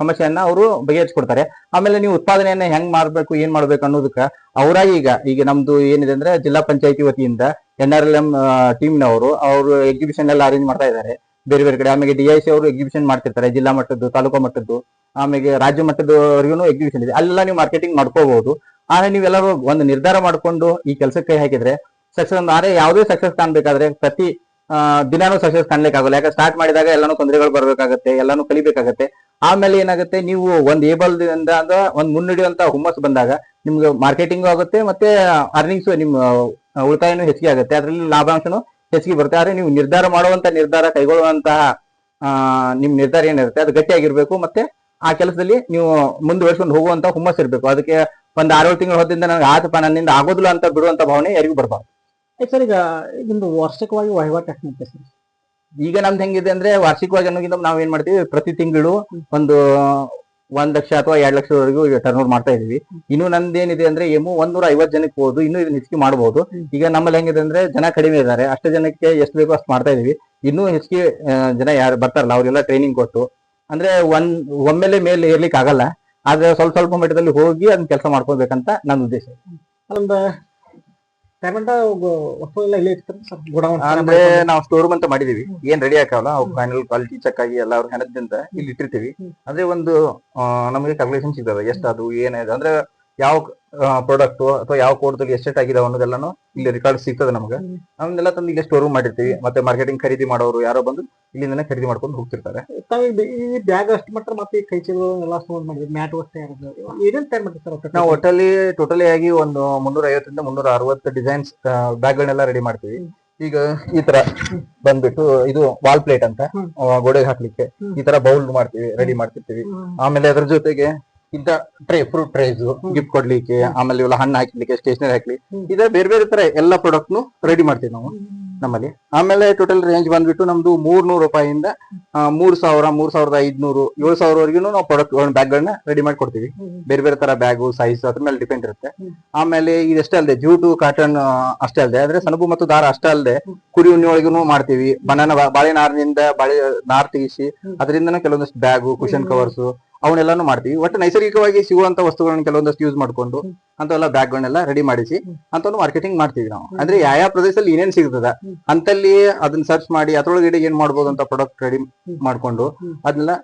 ಸಮಸ್ಯೆಯನ್ನ ಅವರು ಬಗೆಹರಿಸ್ಕೊಡ್ತಾರೆ. ಆಮೇಲೆ ನೀವು ಉತ್ಪಾದನೆಯನ್ನ ಹೆಂಗ್ ಮಾಡ್ಬೇಕು, ಏನ್ ಮಾಡ್ಬೇಕು ಅನ್ನೋದಕ್ಕ ಅವರಾಗಿ ಈಗ ಈಗ ನಮ್ದು ಏನಿದೆ ಅಂದ್ರೆ ಜಿಲ್ಲಾ ಪಂಚಾಯತಿ ವತಿಯಿಂದ ಎನ್ ಆರ್ ಎಲ್ ಎಂ ಟೀಮ್ನವರು ಅವರು ಎಕ್ಸಿಬಿಷನ್ ಎಲ್ಲ ಅರೇಂಜ್ ಮಾಡ್ತಾ ಇದ್ದಾರೆ. ಬೇರೆ ಬೇರೆ ಕಡೆ. ಆಮೇಲೆ ಡಿ ಐ ಸಿ ಅವರು ಎಕ್ಸಿಬಿಷನ್ ಮಾಡ್ತಿರ್ತಾರೆ, ಜಿಲ್ಲಾ ಮಟ್ಟದ್ದು, ತಾಲೂಕು ಮಟ್ಟದ್ದು ಆಮೇಲೆ ರಾಜ್ಯ ಮಟ್ಟದವರೆಗೂ ಎಕ್ಸಿಬಿಷನ್ ಇದೆ. ಅಲ್ಲೆಲ್ಲ ನೀವು ಮಾರ್ಕೆಟಿಂಗ್ ಮಾಡ್ಕೋಬಹುದು. ಆದ್ರೆ ನೀವೆಲ್ಲರೂ ಒಂದು ನಿರ್ಧಾರ ಮಾಡ್ಕೊಂಡು ಈ ಕೆಲಸಕ್ಕೆ ಹಾಕಿದ್ರೆ ಸಕ್ಸಸ್ ಆದ್ರೆ ಯಾವುದೇ ಸಕ್ಸಸ್ ಕಾಣಬೇಕಾದ್ರೆ ಪ್ರತಿ ದಿನಾನು ಸಕ್ಸಸ್ ಕಾಣ್ಲಿಕ್ಕೆ ಆಗಲ್ಲ ಯಾಕಂದ್ರೆ ಸ್ಟಾರ್ಟ್ ಮಾಡಿದಾಗ ಎಲ್ಲಾನು ತೊಂದರೆಗಳು ಬರಬೇಕಾಗತ್ತೆ, ಎಲ್ಲಾನು ಕಲಿಬೇಕಾಗತ್ತೆ. ಆಮೇಲೆ ಏನಾಗುತ್ತೆ, ನೀವು ಒಂದ್ ಏಬಲ್ ಅಂದ್ರೆ ಒಂದ್ ಮುನ್ನಡೆಯುವಂತ ಹುಮ್ಮಸ್ ಬಂದಾಗ ನಿಮ್ಗೆ ಮಾರ್ಕೆಟಿಂಗ್ ಆಗುತ್ತೆ ಮತ್ತೆ ಅರ್ನಿಂಗ್ಸ್ ನಿಮ್ ಉಳಿತಾಯನೂ ಹೆಚ್ಚಿಗೆ ಆಗುತ್ತೆ. ಅದರಲ್ಲಿ ಲಾಭಾಂಶನೂ ಹೆಚ್ಚಿಗೆ ಬರುತ್ತೆ. ಆದ್ರೆ ನೀವು ನಿರ್ಧಾರ ಮಾಡುವಂತ ನಿರ್ಧಾರ ಕೈಗೊಳ್ಳುವಂತಹ ಆ, ನಿಮ್ ನಿರ್ಧಾರ ಏನಿರುತ್ತೆ ಅದು ಗಟ್ಟಿಯಾಗಿರ್ಬೇಕು ಮತ್ತೆ ಆ ಕೆಲಸದಲ್ಲಿ ನೀವು ಮುಂದುವರಿಸ್ಕೊಂಡು ಹೋಗುವಂತ ಹುಮ್ಮಸ್ ಇರಬೇಕು. ಅದಕ್ಕೆ ಒಂದ್ ಆರೇಳು ತಿಂಗಳು ಹೊತ್ತಿಂದ ನನಗೆ ಆತಪ್ಪ ನನ್ನಿಂದ ಆಗೋದಿಲ್ಲ ಅಂತ ಬಿಡುವಂತ ಭಾವನೆ ಯಾರಿಗೂ ಬರಬಾರ್ದು. ಸರ್ ಈಗ ಇದೊಂದು ವಾರ್ಷಿಕವಾಗಿ ವಹಿವಾಟು ಎಷ್ಟು ನಿಂತೆ ಸರ್? ಈಗ ನಮ್ದು ಹೆಂಗಿದೆ ಅಂದ್ರೆ ವಾರ್ಷಿಕವಾಗಿ ಅನ್ನೋಕ್ಕಿಂತ ನಾವ್ ಏನ್ ಮಾಡ್ತೀವಿ ಪ್ರತಿ ತಿಂಗಳು ಒಂದು ಒಂದ್ ಲಕ್ಷ ಅಥವಾ ಎರಡ್ ಲಕ್ಷದವರೆಗೂ ಟರ್ನ್ ಓವರ್ ಮಾಡ್ತಾ ಇದೀವಿ. ಇನ್ನು ನಂದೇನಿದೆ ಅಂದ್ರೆ ಎಮು ಒಂದೂರ ಐವತ್ ಜನಕ್ಕೆ ಹೋದು, ಇನ್ನು ಇದನ್ನ ಹೆಚ್ಚಿಗೆ ಮಾಡಬಹುದು ಈಗ ನಮ್ಮಲ್ಲಿ ಹೆಂಗಿದೆ ಅಂದ್ರೆ ಜನ ಕಡಿಮೆ ಇದ್ದಾರೆ. ಅಷ್ಟು ಜನಕ್ಕೆ ಎಷ್ಟು ಬೇಕೋ ಅಷ್ಟು ಮಾಡ್ತಾ ಇದೀವಿ. ಇನ್ನೂ ಹೆಚ್ಚಿಗೆ ಜನ ಯಾರು ಬರ್ತಾರಲ್ಲ ಅವರೆಲ್ಲ ಟ್ರೈನಿಂಗ್ ಕೊಟ್ಟು. ಅಂದ್ರೆ ಒಂದ್ ಒಮ್ಮೆಲೆ ಮೇಲೆ ಏರ್ಲಿಕ್ಕೆ ಆಗಲ್ಲ ಆದ್ರೆ ಸ್ವಲ್ಪ ಸ್ವಲ್ಪ ಮಟ್ಟದಲ್ಲಿ ಹೋಗಿ ಅದನ್ನ ಕೆಲಸ ಮಾಡ್ಕೊಬೇಕಂತ ನನ್ನ ಉದ್ದೇಶ. ಟೈಮಂಟ ವಸ್ತು ಎಲ್ಲ ಇಲ್ಲೇ ಸರ್ ಗೋಡೌನ್ ಅಂದ್ರೆ ನಾವು ಸ್ಟೋರ್ ರೂಮ್ ಅಂತ ಮಾಡಿದೀವಿ. ಏನ್ ರೆಡಿ ಹಾಕವಲ್ಲ ಅವು ಫೈನಲ್ ಕ್ವಾಲಿಟಿ ಚೆಕ್ ಆಗಿ ಎಲ್ಲ ಅವ್ರ ಹೆಣದಿಂದ ಇಲ್ಲಿ ಇಟ್ಟಿರ್ತೀವಿ. ಅಂದ್ರೆ ಒಂದು ನಮಗೆ ಕ್ಯಾಲ್ಕುಲೇಷನ್ ಸಿಗ್ತದೆ ಎಷ್ಟು ಅದು ಏನಿದೆ ಅಂದ್ರೆ ಯಾವ ಪ್ರಾಡಕ್ಟ್ ಅಥವಾ ಯಾವ ಕೋಡ್ದಲ್ಲಿ ಎಷ್ಟೆಟ್ ಆಗಿದಾವ ಅನ್ನೋದೆಲ್ಲಾನು ಇಲ್ಲಿ ರೆಕಾರ್ಡ್ ಸಿಗ್ತದೆ ನಮಗೆ. ಅವನ್ನೆಲ್ಲ ತಂದು ಇಲ್ಲಿ ಸ್ಟೋರ್ ಮಾಡಿರ್ತೀವಿ. ಮತ್ತೆ ಮಾರ್ಕೆಟಿಂಗ್ ಖರೀದಿ ಮಾಡೋರು ಯಾರೋ ಬಂದು ಇಲ್ಲಿಂದನೇ ಖರೀದಿ ಮಾಡ್ಕೊಂಡು ಹೋಗ್ತಿರ್ತಾರೆ. ಈ ಬ್ಯಾಗ್ ಅಷ್ಟು ಮಾತ್ರ ಮತ್ತೆ ಈ ಕೈ ಚೀಲ ಎಲ್ಲ ಸ್ಟೋರ್ ಮಾಡಿದ್ವಿ ಮ್ಯಾಟ್ ಅಷ್ಟೇ ಇರೋದು ಏನೇನು ತಯಾರು ಮಾಡ್ತೀವಿ ಸರ್ ನಾವು ಒಟ್ಟಲ್ಲಿ ಟೋಟಲಿ ಆಗಿ ಒಂದು ಮುನ್ನೂರ ಐವತ್ತರಿಂದ ಮುನ್ನೂರ ಅರವತ್ತು ಡಿಸೈನ್ಸ್ ಬ್ಯಾಗ್ಗಳನ್ನೆಲ್ಲ ರೆಡಿ ಮಾಡ್ತೀವಿ. ಈಗ ಈ ತರ ಬಂದ್ಬಿಟ್ಟು ಇದು ವಾಲ್ ಪ್ಲೇಟ್ ಅಂತ. ಗೋಡೆಗೆ ಹಾಕ್ಲಿಕ್ಕೆ ಈ ತರ ಬೌಲ್ ಮಾಡ್ತೀವಿ ರೆಡಿ ಮಾಡ್ತಿರ್ತೀವಿ. ಆಮೇಲೆ ಅದ್ರ ಜೊತೆಗೆ ಇಂತ ಟ್ರೇ ಫ್ರೂಟ್ ಟ್ರೇಸ್ ಗಿಫ್ಟ್ ಕೊಡ್ಲಿಕ್ಕೆ ಆಮೇಲೆ ಇವೆಲ್ಲ ಹಣ್ಣು ಹಾಕ್ಲಿಕ್ಕೆ ಸ್ಟೇಷನರಿ ಹಾಕ್ಲಿ. ಇದೆ ಬೇರೆ ಬೇರೆ ತರ ಎಲ್ಲ ಪ್ರಾಡಕ್ಟ್ ರೆಡಿ ಮಾಡ್ತೀವಿ ನಾವು ನಮ್ಮಲ್ಲಿ. ಆಮೇಲೆ ಟೋಟಲ್ ರೇಂಜ್ ಬಂದ್ಬಿಟ್ಟು ನಮ್ದು ಮೂರ್ನೂರು ರೂಪಾಯಿಂದ ಆ, ಮೂರ್ ಸಾವಿರ ಮೂರ್ ಸಾವಿರದ ಐದ್ನೂರು ಏಳು ಸಾವಿರವರೆಗೂ ನಾವು ಪ್ರಾಡಕ್ಟ್ ಬ್ಯಾಗ್ ಗಳನ್ನ ರೆಡಿ ಮಾಡಿ ಕೊಡ್ತೀವಿ. ಬೇರೆ ಬೇರೆ ತರ ಬ್ಯಾಗು ಸೈಜ್ ಅದ್ರ ಮೇಲೆ ಡಿಪೆಂಡ್ ಇರುತ್ತೆ. ಆಮೇಲೆ ಇದಷ್ಟೇ ಅಲ್ಲದೆ ಜೂಟು ಕಾಟನ್ ಅಷ್ಟೇ ಅಲ್ಲದೆ ಅಂದ್ರೆ ಸಣಬು ಮತ್ತು ದಾರ ಅಷ್ಟೇ ಅಲ್ಲದೆ. ಕುರಿ ಉಣ್ಣಿ ಒಳಗೂ ಮಾಡ್ತೀವಿ ಬನಾನ ಬಾಳೆ ನಾರಿನಿಂದ ಬಾಳೆ ನಾರ್ ತೆಗಿಸಿ ಅದರಿಂದ ಅದರಿಂದನೂ ಕೆಲವೊಂದಷ್ಟು ಬ್ಯಾಗು ಕುಶನ್. ಕವರ್ಸ್ ಅವನ್ನೆಲ್ಲಾನು ಮಾಡ್ತೀವಿ. ಒಟ್ಟು ನೈಸರ್ಗಿಕವಾಗಿ ಸಿಗುವಂತ ವಸ್ತುಗಳನ್ನ ಕೆಲವೊಂದಷ್ಟು ಯೂಸ್ ಮಾಡ್ಕೊಂಡು ಅಂತವೆಲ್ಲ ಬ್ಯಾಗ್ ಗಳನ್ನೆಲ್ಲ ರೆಡಿ ಮಾಡಿಸಿ ಅಂತ ಮಾರ್ಕೆಟಿಂಗ್ ಮಾಡ್ತೀವಿ ನಾವು. ಅಂದ್ರೆ ಯಾವ ಪ್ರದೇಶದಲ್ಲಿ ಏನೇನ್ ಸಿಗ್ತದ ಅಂತಲ್ಲಿ ಅದನ್ನ ಸರ್ಚ್ ಮಾಡಿ ಅದ್ರೊಳಗಡೆ ಏನ್ ಮಾಡ್ಬೋದು ಅಂತ ಪ್ರಾಡಕ್ಟ್ ರೆಡಿ ಮಾಡ್ಕೊಂಡು ಅದನ್ನ ಅದನ್ನೆಲ್ಲ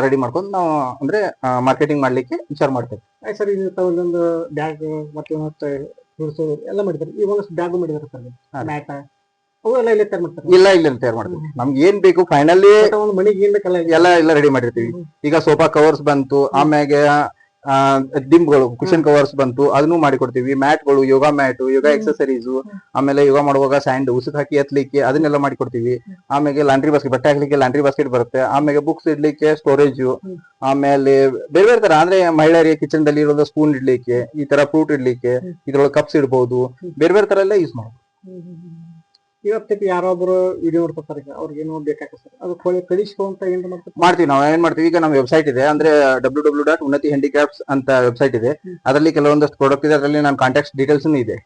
ರೆಡಿ ಮಾಡ್ಕೊಂಡು ನಾವು ಅಂದ್ರೆ ಮಾರ್ಕೆಟಿಂಗ್ ಮಾಡ್ಲಿಕ್ಕೆ ವಿಚಾರ ಮಾಡ್ತೇವೆ. ಸರ್ ಇದು ಒಂದೊಂದು ಬ್ಯಾಗ್ ಮತ್ತೆ ಎಲ್ಲ ಮಾಡಿದ್ದಾರೆ. ಈ ಒಂದಷ್ಟು ಬ್ಯಾಗ್ ಮಾಡಿದ್ದಾರೆ ಸರ್. ಮ್ಯಾಟ ಇಲ್ಲೇ ಇಲ್ಲ ತಯಾರು ಮಾಡ್ತೀವಿ. ನಮ್ಗೆ ಏನ್ ಬೇಕು ಫೈನಲಿ ಎಲ್ಲ ಎಲ್ಲ ರೆಡಿ ಮಾಡಿರ್ತೀವಿ. ಈಗ ಸೋಫಾ ಕವರ್ಸ್ ಬಂತು ಆಮ್ಯಾಗೆ ದಿಂಬ್ಗಳು ಕುಶನ್ ಕವರ್ಸ್ ಬಂತು ಅದನ್ನು ಮಾಡಿಕೊಡ್ತೀವಿ. ಮ್ಯಾಟ್ಗಳು ಯೋಗ ಮ್ಯಾಟ್ ಯೋಗ. ಎಕ್ಸಸರೀಸ್ ಆಮೇಲೆ ಯೋಗ ಮಾಡುವಾಗ ಸ್ಯಾಂಡ್ ಉಸುಕ್ ಹಾಕಿ ಎತ್ತಲಿಕ್ಕೆ ಅದನ್ನೆಲ್ಲ ಮಾಡಿಕೊಡ್ತೀವಿ. ಆಮೇಲೆ ಲಾಂಡ್ರಿ ಬಾಸ್ಕೆಟ್ ಬಟ್ಟೆ ಹಾಕ್ಲಿಕ್ಕೆ ಲಾಂಡ್ರಿ ಬಾಸ್ಕೆಟ್ ಬರುತ್ತೆ. ಆಮೇಲೆ ಬುಕ್ಸ್ ಇಡ್ಲಿಕ್ಕೆ ಸ್ಟೋರೇಜ್ ಆಮೇಲೆ ಬೇರೆ ಬೇರೆ ತರ ಅಂದ್ರೆ ಮಹಿಳೆಯರಿಗೆ ಕಿಚನ್ ದಲ್ಲಿ ಇರೋದ ಸ್ಪೂನ್ ಇಡ್ಲಿಕ್ಕೆ ಈ ತರ ಫ್ರೂಟ್ ಇಡ್ಲಿಕ್ಕೆ. ಇದ್ರೊಳಗೆ ಕಪ್ಸ್ ಇಡಬಹುದು. ಬೇರೆ ಬೇರೆ ತರ ಎಲ್ಲ ಯೂಸ್ ಮಾಡ್ಬೋದು. ಇವತ್ತಿಗೆ ಯಾರೊಬ್ರು ವಿಡಿಯೋ ನೋಡ್ತಾರೆ ಈಗ ಅವ್ರಿಗೆ ಏನೋ ಬೇಕಾಗ್ತದೆ ಸರ್? ಅದು ಕೊಳಿ ಕಳಿಸ್ಕೊಂತ ಏನ್ ಮಾಡ್ತಾರೆ? ಮಾಡ್ತೀವಿ ನಾವು ಏನ್ ಮಾಡ್ತೀವಿ ಈಗ ನಮ್ಮ ವೆಬ್ಸೈಟ್ ಇದೆ ಅಂದ್ರೆ W W dot Unnati handicrafts ಅಂತ ವೆಬ್ಸೈಟ್ ಇದೆ. ಅದರಲ್ಲಿ ಕೆಲವೊಂದಷ್ಟು ಪ್ರಾಡಕ್ಟ್ ಇದೆ ಅದರಲ್ಲಿ ನನ್ನ ಕಾಂಟ್ಯಾಕ್ಟ್ ಡೀಟೇಲ್ಸ್ ಇದೆ.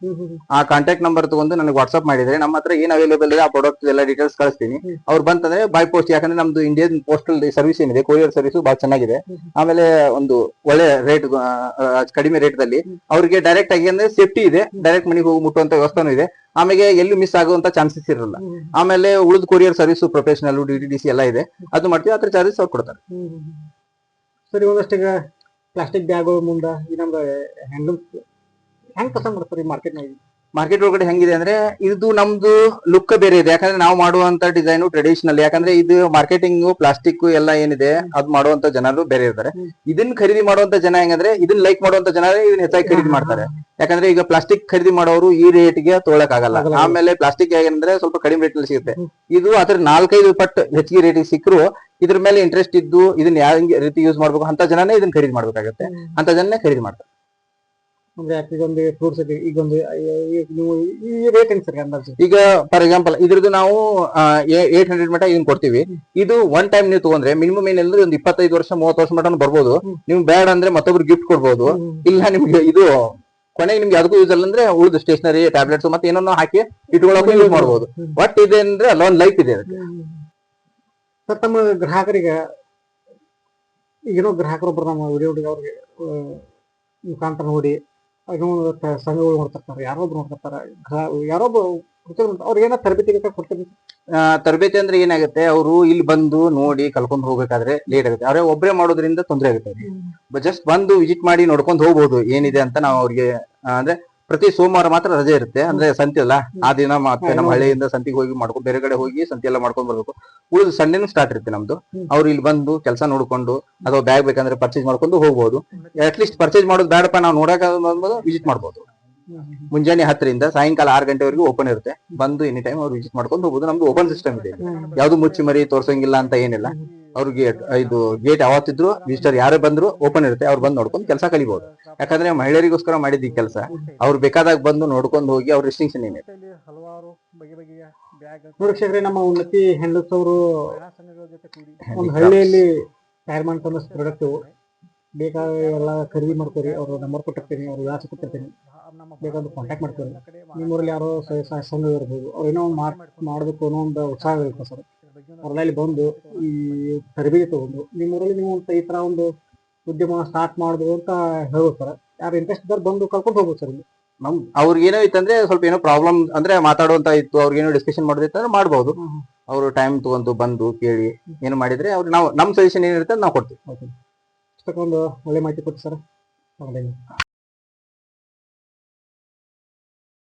ಆ ಕಾಂಟ್ಯಾಕ್ಟ್ ನಂಬರ್ ತಗೊಂಡು ನನಗೆ ವಾಟ್ಸ್ಆಪ್ ಮಾಡಿದ್ರೆ ನಮ್ಮ ಹತ್ರ ಏನ್ ಅವೈಲೇಬಲ್ ಇದೆ ಆ ಪ್ರಾಡಕ್ಟ್ ಎಲ್ಲ ಡೀಟೇಲ್ಸ್ ಕಳಿಸ್ತೀನಿ. ಅವ್ರು ಬಂತಂದ್ರೆ ಬೈ ಪೋಸ್ಟ್ ಯಾಕಂದ್ರೆ ನಮ್ದು ಇಂಡಿಯನ್ ಪೋಸ್ಟಲ್ ಸರ್ವಿಸ್ ಏನಿದೆ ಕೊರಿಯರ್ ಸರ್ವಿಸ್ ಬಹಳ ಚೆನ್ನಾಗಿದೆ. ಆಮೇಲೆ ಒಂದು ಒಳ್ಳೆ ರೇಟ್ ಕಡಿಮೆ ರೇಟ್ ದಲ್ಲಿ ಅವ್ರಿಗೆ ಡೈರೆಕ್ಟ್ ಆಗಿ ಅಂದ್ರೆ ಸೇಫ್ಟಿ ಇದೆ ಡೈರೆಕ್ಟ್ ಮನೆಗೆ ಹೋಗಿ ಮುಟ್ಟುವಂತ ವ್ಯವಸ್ಥೆನೂ ಇದೆ. ಆಮೇಲೆ ಎಲ್ಲಿ ಮಿಸ್ ಆಗುವಂತ ಚಾನ್ಸಸ್ ಇರಲ್ಲ. ಆಮೇಲೆ ಉಳಿದ courier service professional D T D C ಎಲ್ಲ ಇದೆ. ಅದು ಮಾಡ್ತೀವಿ ಅದ್ರ ಚಾರ್ಜಸ್ ಅವ್ರು ಕೊಡ್ತಾರೆ. ಸರಿ ಒಂದಷ್ಟು ಈಗ ಪ್ಲಾಸ್ಟಿಕ್ ಬ್ಯಾಗ್ ಮುಂದ ಈ ನಮ್ದು ಹ್ಯಾಂಡಲ್ ಹೆಂಗ್ ಪಸಂದ್ ಮಾಡ್ತಾರೆ ಈ ಮಾರ್ಕೆಟ್ನಾಗ ಮಾರ್ಕೆಟ್ ಒಳಗಡೆ ಹೆಂಗಿದೆ ಅಂದ್ರೆ ಇದು ನಮ್ದು ಲುಕ್ ಬೇರೆ ಇದೆ. ಯಾಕಂದ್ರೆ ನಾವು ಮಾಡುವಂತ ಡಿಸೈನ್ ಟ್ರೆಡಿಷನಲ್ ಯಾಕಂದ್ರೆ ಇದು ಮಾರ್ಕೆಟಿಂಗ್ ಪ್ಲಾಸ್ಟಿಕ್ ಎಲ್ಲ ಏನಿದೆ ಅದ್ ಮಾಡುವಂತ ಜನರು ಬೇರೆ ಇರ್ತಾರೆ. ಇದನ್ನ ಖರೀದಿ ಮಾಡುವಂತ ಜನ ಹೆಂಗಂದ್ರೆ ಇದನ್ನ ಲೈಕ್ ಮಾಡುವಂತ ಜನ ಇದನ್ನ ಹೆಚ್ಚಾಗಿ ಖರೀದಿ ಮಾಡ್ತಾರೆ. ಯಾಕಂದ್ರೆ ಈಗ ಪ್ಲಾಸ್ಟಿಕ್ ಖರೀದಿ ಮಾಡೋರು ಈ ರೇಟ್ಗೆ ತೊಗೊಳಕ್ ಆಗಲ್ಲ. ಆಮೇಲೆ ಪ್ಲಾಸ್ಟಿಕ್ ಏನಂದ್ರೆ ಸ್ವಲ್ಪ ಕಡಿಮೆ ರೇಟ್ನಲ್ಲಿ ಸಿಗುತ್ತೆ. ಇದು ಅದ್ರ ನಾಲ್ಕೈದು ಪಟ್ಟು ಹೆಚ್ಚಿಗೆ ರೇಟ್ ಸಿಕ್ಕರು ಇದ್ರ ಮೇಲೆ ಇಂಟ್ರೆಸ್ಟ್ ಇದ್ದು ಇದನ್ನ ಯಾವ ರೀತಿ ಯೂಸ್ ಮಾಡ್ಬೇಕು ಅಂತ ಜನನೇ ಇದನ್ನ ಖರೀದಿ ಮಾಡ್ಬೇಕಾಗತ್ತೆ. ಅಂತ ಜನನೇ ಖರೀದಿ ಮಾಡ್ತಾರೆ. ಅಂದ್ರೆ ಯಾಕೆ ಇದೊಂದು ಫ್ರೂಟ್ಸ್ ಇದೆ ಈಗೊಂದು ನೀವು ಈ ರೇಟ್ ಹೆಂಗ್ ಸರ್ ಅಂದಾಜು ಈಗ ಫಾರ್ ಎಕ್ಸಾಂಪಲ್ ಇದ್ರದ್ದು ನಾವು ಏಟ್ ಹಂಡ್ರೆಡ್ ಮಟ ಇದನ್ನ ಕೊಡ್ತೀವಿ. ಇದು ಒನ್ ಟೈಮ್ ನೀವು ತಗೊಂಡ್ರೆ ಮಿನಿಮಮ್ ಏನಂದ್ರೆ ಒಂದು ಇಪ್ಪತ್ತೈದು ವರ್ಷ ಮೂವತ್ತು ವರ್ಷ ಮಟ್ಟ ಬರ್ಬೋದು. ನಿಮ್ಗೆ ಬೇಡ ಅಂದ್ರೆ ಮತ್ತೊಬ್ರು ಗಿಫ್ಟ್ ಕೊಡ್ಬೋದು. ಇಲ್ಲ ನಿಮ್ಗೆ ಇದು ಕೊನೆಗೆ ನಿಮ್ಗೆ ಅದಕ್ಕೂ ಯೂಸ್ ಅಲ್ಲ ಅಂದ್ರೆ ಉಳಿದು ಸ್ಟೇಷನರಿ ಟ್ಯಾಬ್ಲೆಟ್ಸ್ ಮತ್ತೆ ಏನೋ ಹಾಕಿ ಇಟ್ಕೊಳ್ಳೋಕೆ ಯೂಸ್ ಮಾಡ್ಬೋದು. ಹ್ಮ್. ಬಟ್ ಇದೆ ಅಂದ್ರೆ ಅಲ್ಲೊಂದು ಲೈಫ್ ಇದೆ ಅದಕ್ಕೆ. ಸರ್ ತಮ್ಮ ಗ್ರಾಹಕರಿಗೆ ಏನೋ ಗ್ರಾಹಕರೊಬ್ಬರು ನಮ್ಮ ವಿಡಿಯೋ ಅವ್ರಿಗೆ ಆ, ಮುಖಾಂತರ ನೋಡಿ ಸಂಘಗಳು ನೋಡ್ತಿರ್ತಾರೆ ಯಾರೊಬ್ರು ನೋಡ್ತಿರ್ತಾರೆ ಯಾರೊಬ್ಬ ಅವ್ರಿಗೆ ಏನೋ ತರಬೇತಿ ಕೊಡ್ತೀವಿ ತರಬೇತಿ ಅಂದ್ರೆ ಏನಾಗುತ್ತೆ? ಅವರು ಇಲ್ಲಿ ಬಂದು ನೋಡಿ ಕಲ್ಕೊಂಡ್ ಹೋಗ್ಬೇಕಾದ್ರೆ ಲೇಟ್ ಆಗುತ್ತೆ. ಅವ್ರೆ ಒಬ್ಬರೇ ಮಾಡೋದ್ರಿಂದ ತೊಂದರೆ ಆಗುತ್ತೆ. ಜಸ್ಟ್ ಬಂದು ವಿಸಿಟ್ ಮಾಡಿ ನೋಡ್ಕೊಂಡು ಹೋಗ್ಬೋದು. ಏನಿದೆ ಅಂತ ನಾವು ಅವ್ರಿಗೆ ಅಂದ್ರೆ ಪ್ರತಿ ಸೋಮವಾರ ಮಾತ್ರ ರಜೆ ಇರುತ್ತೆ. ಅಂದ್ರೆ ಸಂತೆ ಅಲ್ಲ ಆ ದಿನ ಮತ್ತೆ ನಮ್ಮ ಹಳ್ಳಿಯಿಂದ ಸಂತಿಗೆ ಹೋಗಿ ಮಾಡ್ಕೊಂಡು ಬೇರೆ ಕಡೆ ಹೋಗಿ ಸಂತೆ ಎಲ್ಲ ಮಾಡ್ಕೊಂಡ್ ಬರ್ಬೇಕು. ಉಳಿದು ಸಂಡೆನೂ ಸ್ಟಾರ್ಟ್ ಇರುತ್ತೆ ನಮ್ದು. ಅವ್ರು ಇಲ್ಲಿ ಬಂದು ಕೆಲಸ ನೋಡ್ಕೊಂಡು ಅಥವಾ ಬ್ಯಾಗ್ ಬೇಕಂದ್ರೆ ಪರ್ಚೇಸ್ ಮಾಡ್ಕೊಂಡು ಹೋಗ್ಬೋದು. ಅಟ್ ಲೀಸ್ಟ್ ಪರ್ಚೇಸ್ ಮಾಡೋದು ಬೇಡಪ್ಪ ನಾವು ನೋಡಕ್ ವಿಸಿಟ್ ಮಾಡ್ಬೋದು. ಮುಂಜಾನೆ ಹತ್ತರಿಂದ ಸಾಯಂಕಾಲ ಆರು ಗಂಟೆವರೆಗೂ ಓಪನ್ ಇರುತ್ತೆ. ಬಂದು ಎನಿ ಟೈಮ್ ಅವ್ರು ವಿಸಿಟ್ ಮಾಡ್ಕೊಂಡು ಹೋಗ್ಬೋದು. ನಮ್ದು ಓಪನ್ ಸಿಸ್ಟಮ್ ಇದೆ. ಯಾವ್ದು ಮುಚ್ಚಿ ಮರಿ ತೋರ್ಸಂಗಿಲ್ಲ ಅಂತ ಏನಿಲ್ಲ. ಅವ್ರಿಗೆ ಇದು ಗೇಟ್ ಯಾವತ್ತಿದ್ರು ವಿಸಿಟರ್ ಯಾರೇ ಬಂದ್ರು ಓಪನ್ ಇರುತ್ತೆ ಅವ್ರು ಬಂದು ನೋಡ್ಕೊಂಡು ಕೆಲಸ ಕಲಿಬಹುದು ಯಾಕಂದ್ರೆ ಮಹಿಳೆಯರಿಗೋಸ್ಕರ ಮಾಡಿದ ಈ ಕೆಲಸ. ಅವ್ರು ಬೇಕಾದಾಗ ಬಂದು ನೋಡ್ಕೊಂಡು ಹೋಗಿ ಅವ್ರ ರೆಸ್ಟ್ರಿಕ್ಷನ್ ಏನಿದೆ ಹಲವಾರು ಬಗೆ ಬಗೆಯ ಬ್ಯಾಗ್ ನಮ್ಮ ಉನ್ನತಿ ಹೆಂಡಸ್ ಅವರು ಒಂದು ಹಳ್ಳಿಯಲ್ಲಿ ತಯಾರು ಅನ್ನೋ ಪ್ರಾಡಕ್ಟ್ ಬೇಕಾದ ಎಲ್ಲ ಖರೀದಿ ಮಾಡ್ಕೊರಿ ಅವ್ರ ನಂಬರ್ ಕೊಟ್ಟಿರ್ತೀನಿ ಅವ್ರ ವಿಳಾಸ ಕೊಟ್ಟಿರ್ತೀನಿ. ಬೇಕಾದ್ರೆ ಕಾಂಟ್ಯಾಕ್ಟ್ ಮಾಡ್ಕೊರಿ. ನಿಮ್ಮೂರಲ್ಲಿ ಯಾರೋ ಸಂಘ ಇರ್ಬೋದು ಅವ್ರು ಏನೋ ಒಂದು ಮಾಡ್ ಮಾಡಬೇಕು ಅನ್ನೋ ಒಂದು ಉತ್ಸಾಹ ಇರುತ್ತೆ ಸರ್. ಅವ್ರೆಲ್ಲ ಬಂದು ಈ ತರಬೇತಿ ತಗೊಂಡು ನಿಮ್ಮೂರಲ್ಲಿ ನೀವು ಒಂದು ಈ ತರ ಒಂದು ಉದ್ಯಮ ಸ್ಟಾರ್ಟ್ ಮಾಡ್ಬೋದು ಅಂತ ಹೇಳ್ಬೋದು ಸರ್ ಯಾರು ಇಂಟ್ರೆಸ್ಟ್ ಇದ್ದಾರೆ ಬಂದು ಕಲ್ಕೊಂಡು ಹೋಗ್ಬೋದು ಸರ್ ಇಲ್ಲಿ. ನಮ್ ಅವ್ರಿಗೆ ಏನೋ ಇತ್ತಂದ್ರೆ ಸ್ವಲ್ಪ ಏನೋ ಪ್ರಾಬ್ಲಮ್ ಅಂದ್ರೆ ಮಾತಾಡುವಂತ ಇತ್ತು. ಅವ್ರಿಗೆ ಏನೋ ಡಿಸ್ಕಷನ್ ಮಾಡೋದಿತ್ತಂದ್ರೆ ಮಾಡ್ಬೋದು. ಅವರು ಟೈಮ್ ತಗೊಂಡು ಬಂದು ಕೇಳಿ ಏನು ಮಾಡಿದ್ರೆ ಅವ್ರು ನಾವು ನಮ್ಮ ಸಜೆಷನ್ ಏನಿರುತ್ತೆ ನಾವು ಕೊಡ್ತೀವಿ. ಒಂದು ಒಳ್ಳೆ ಮಾಹಿತಿ ಕೊಟ್ಟು ಸರ್.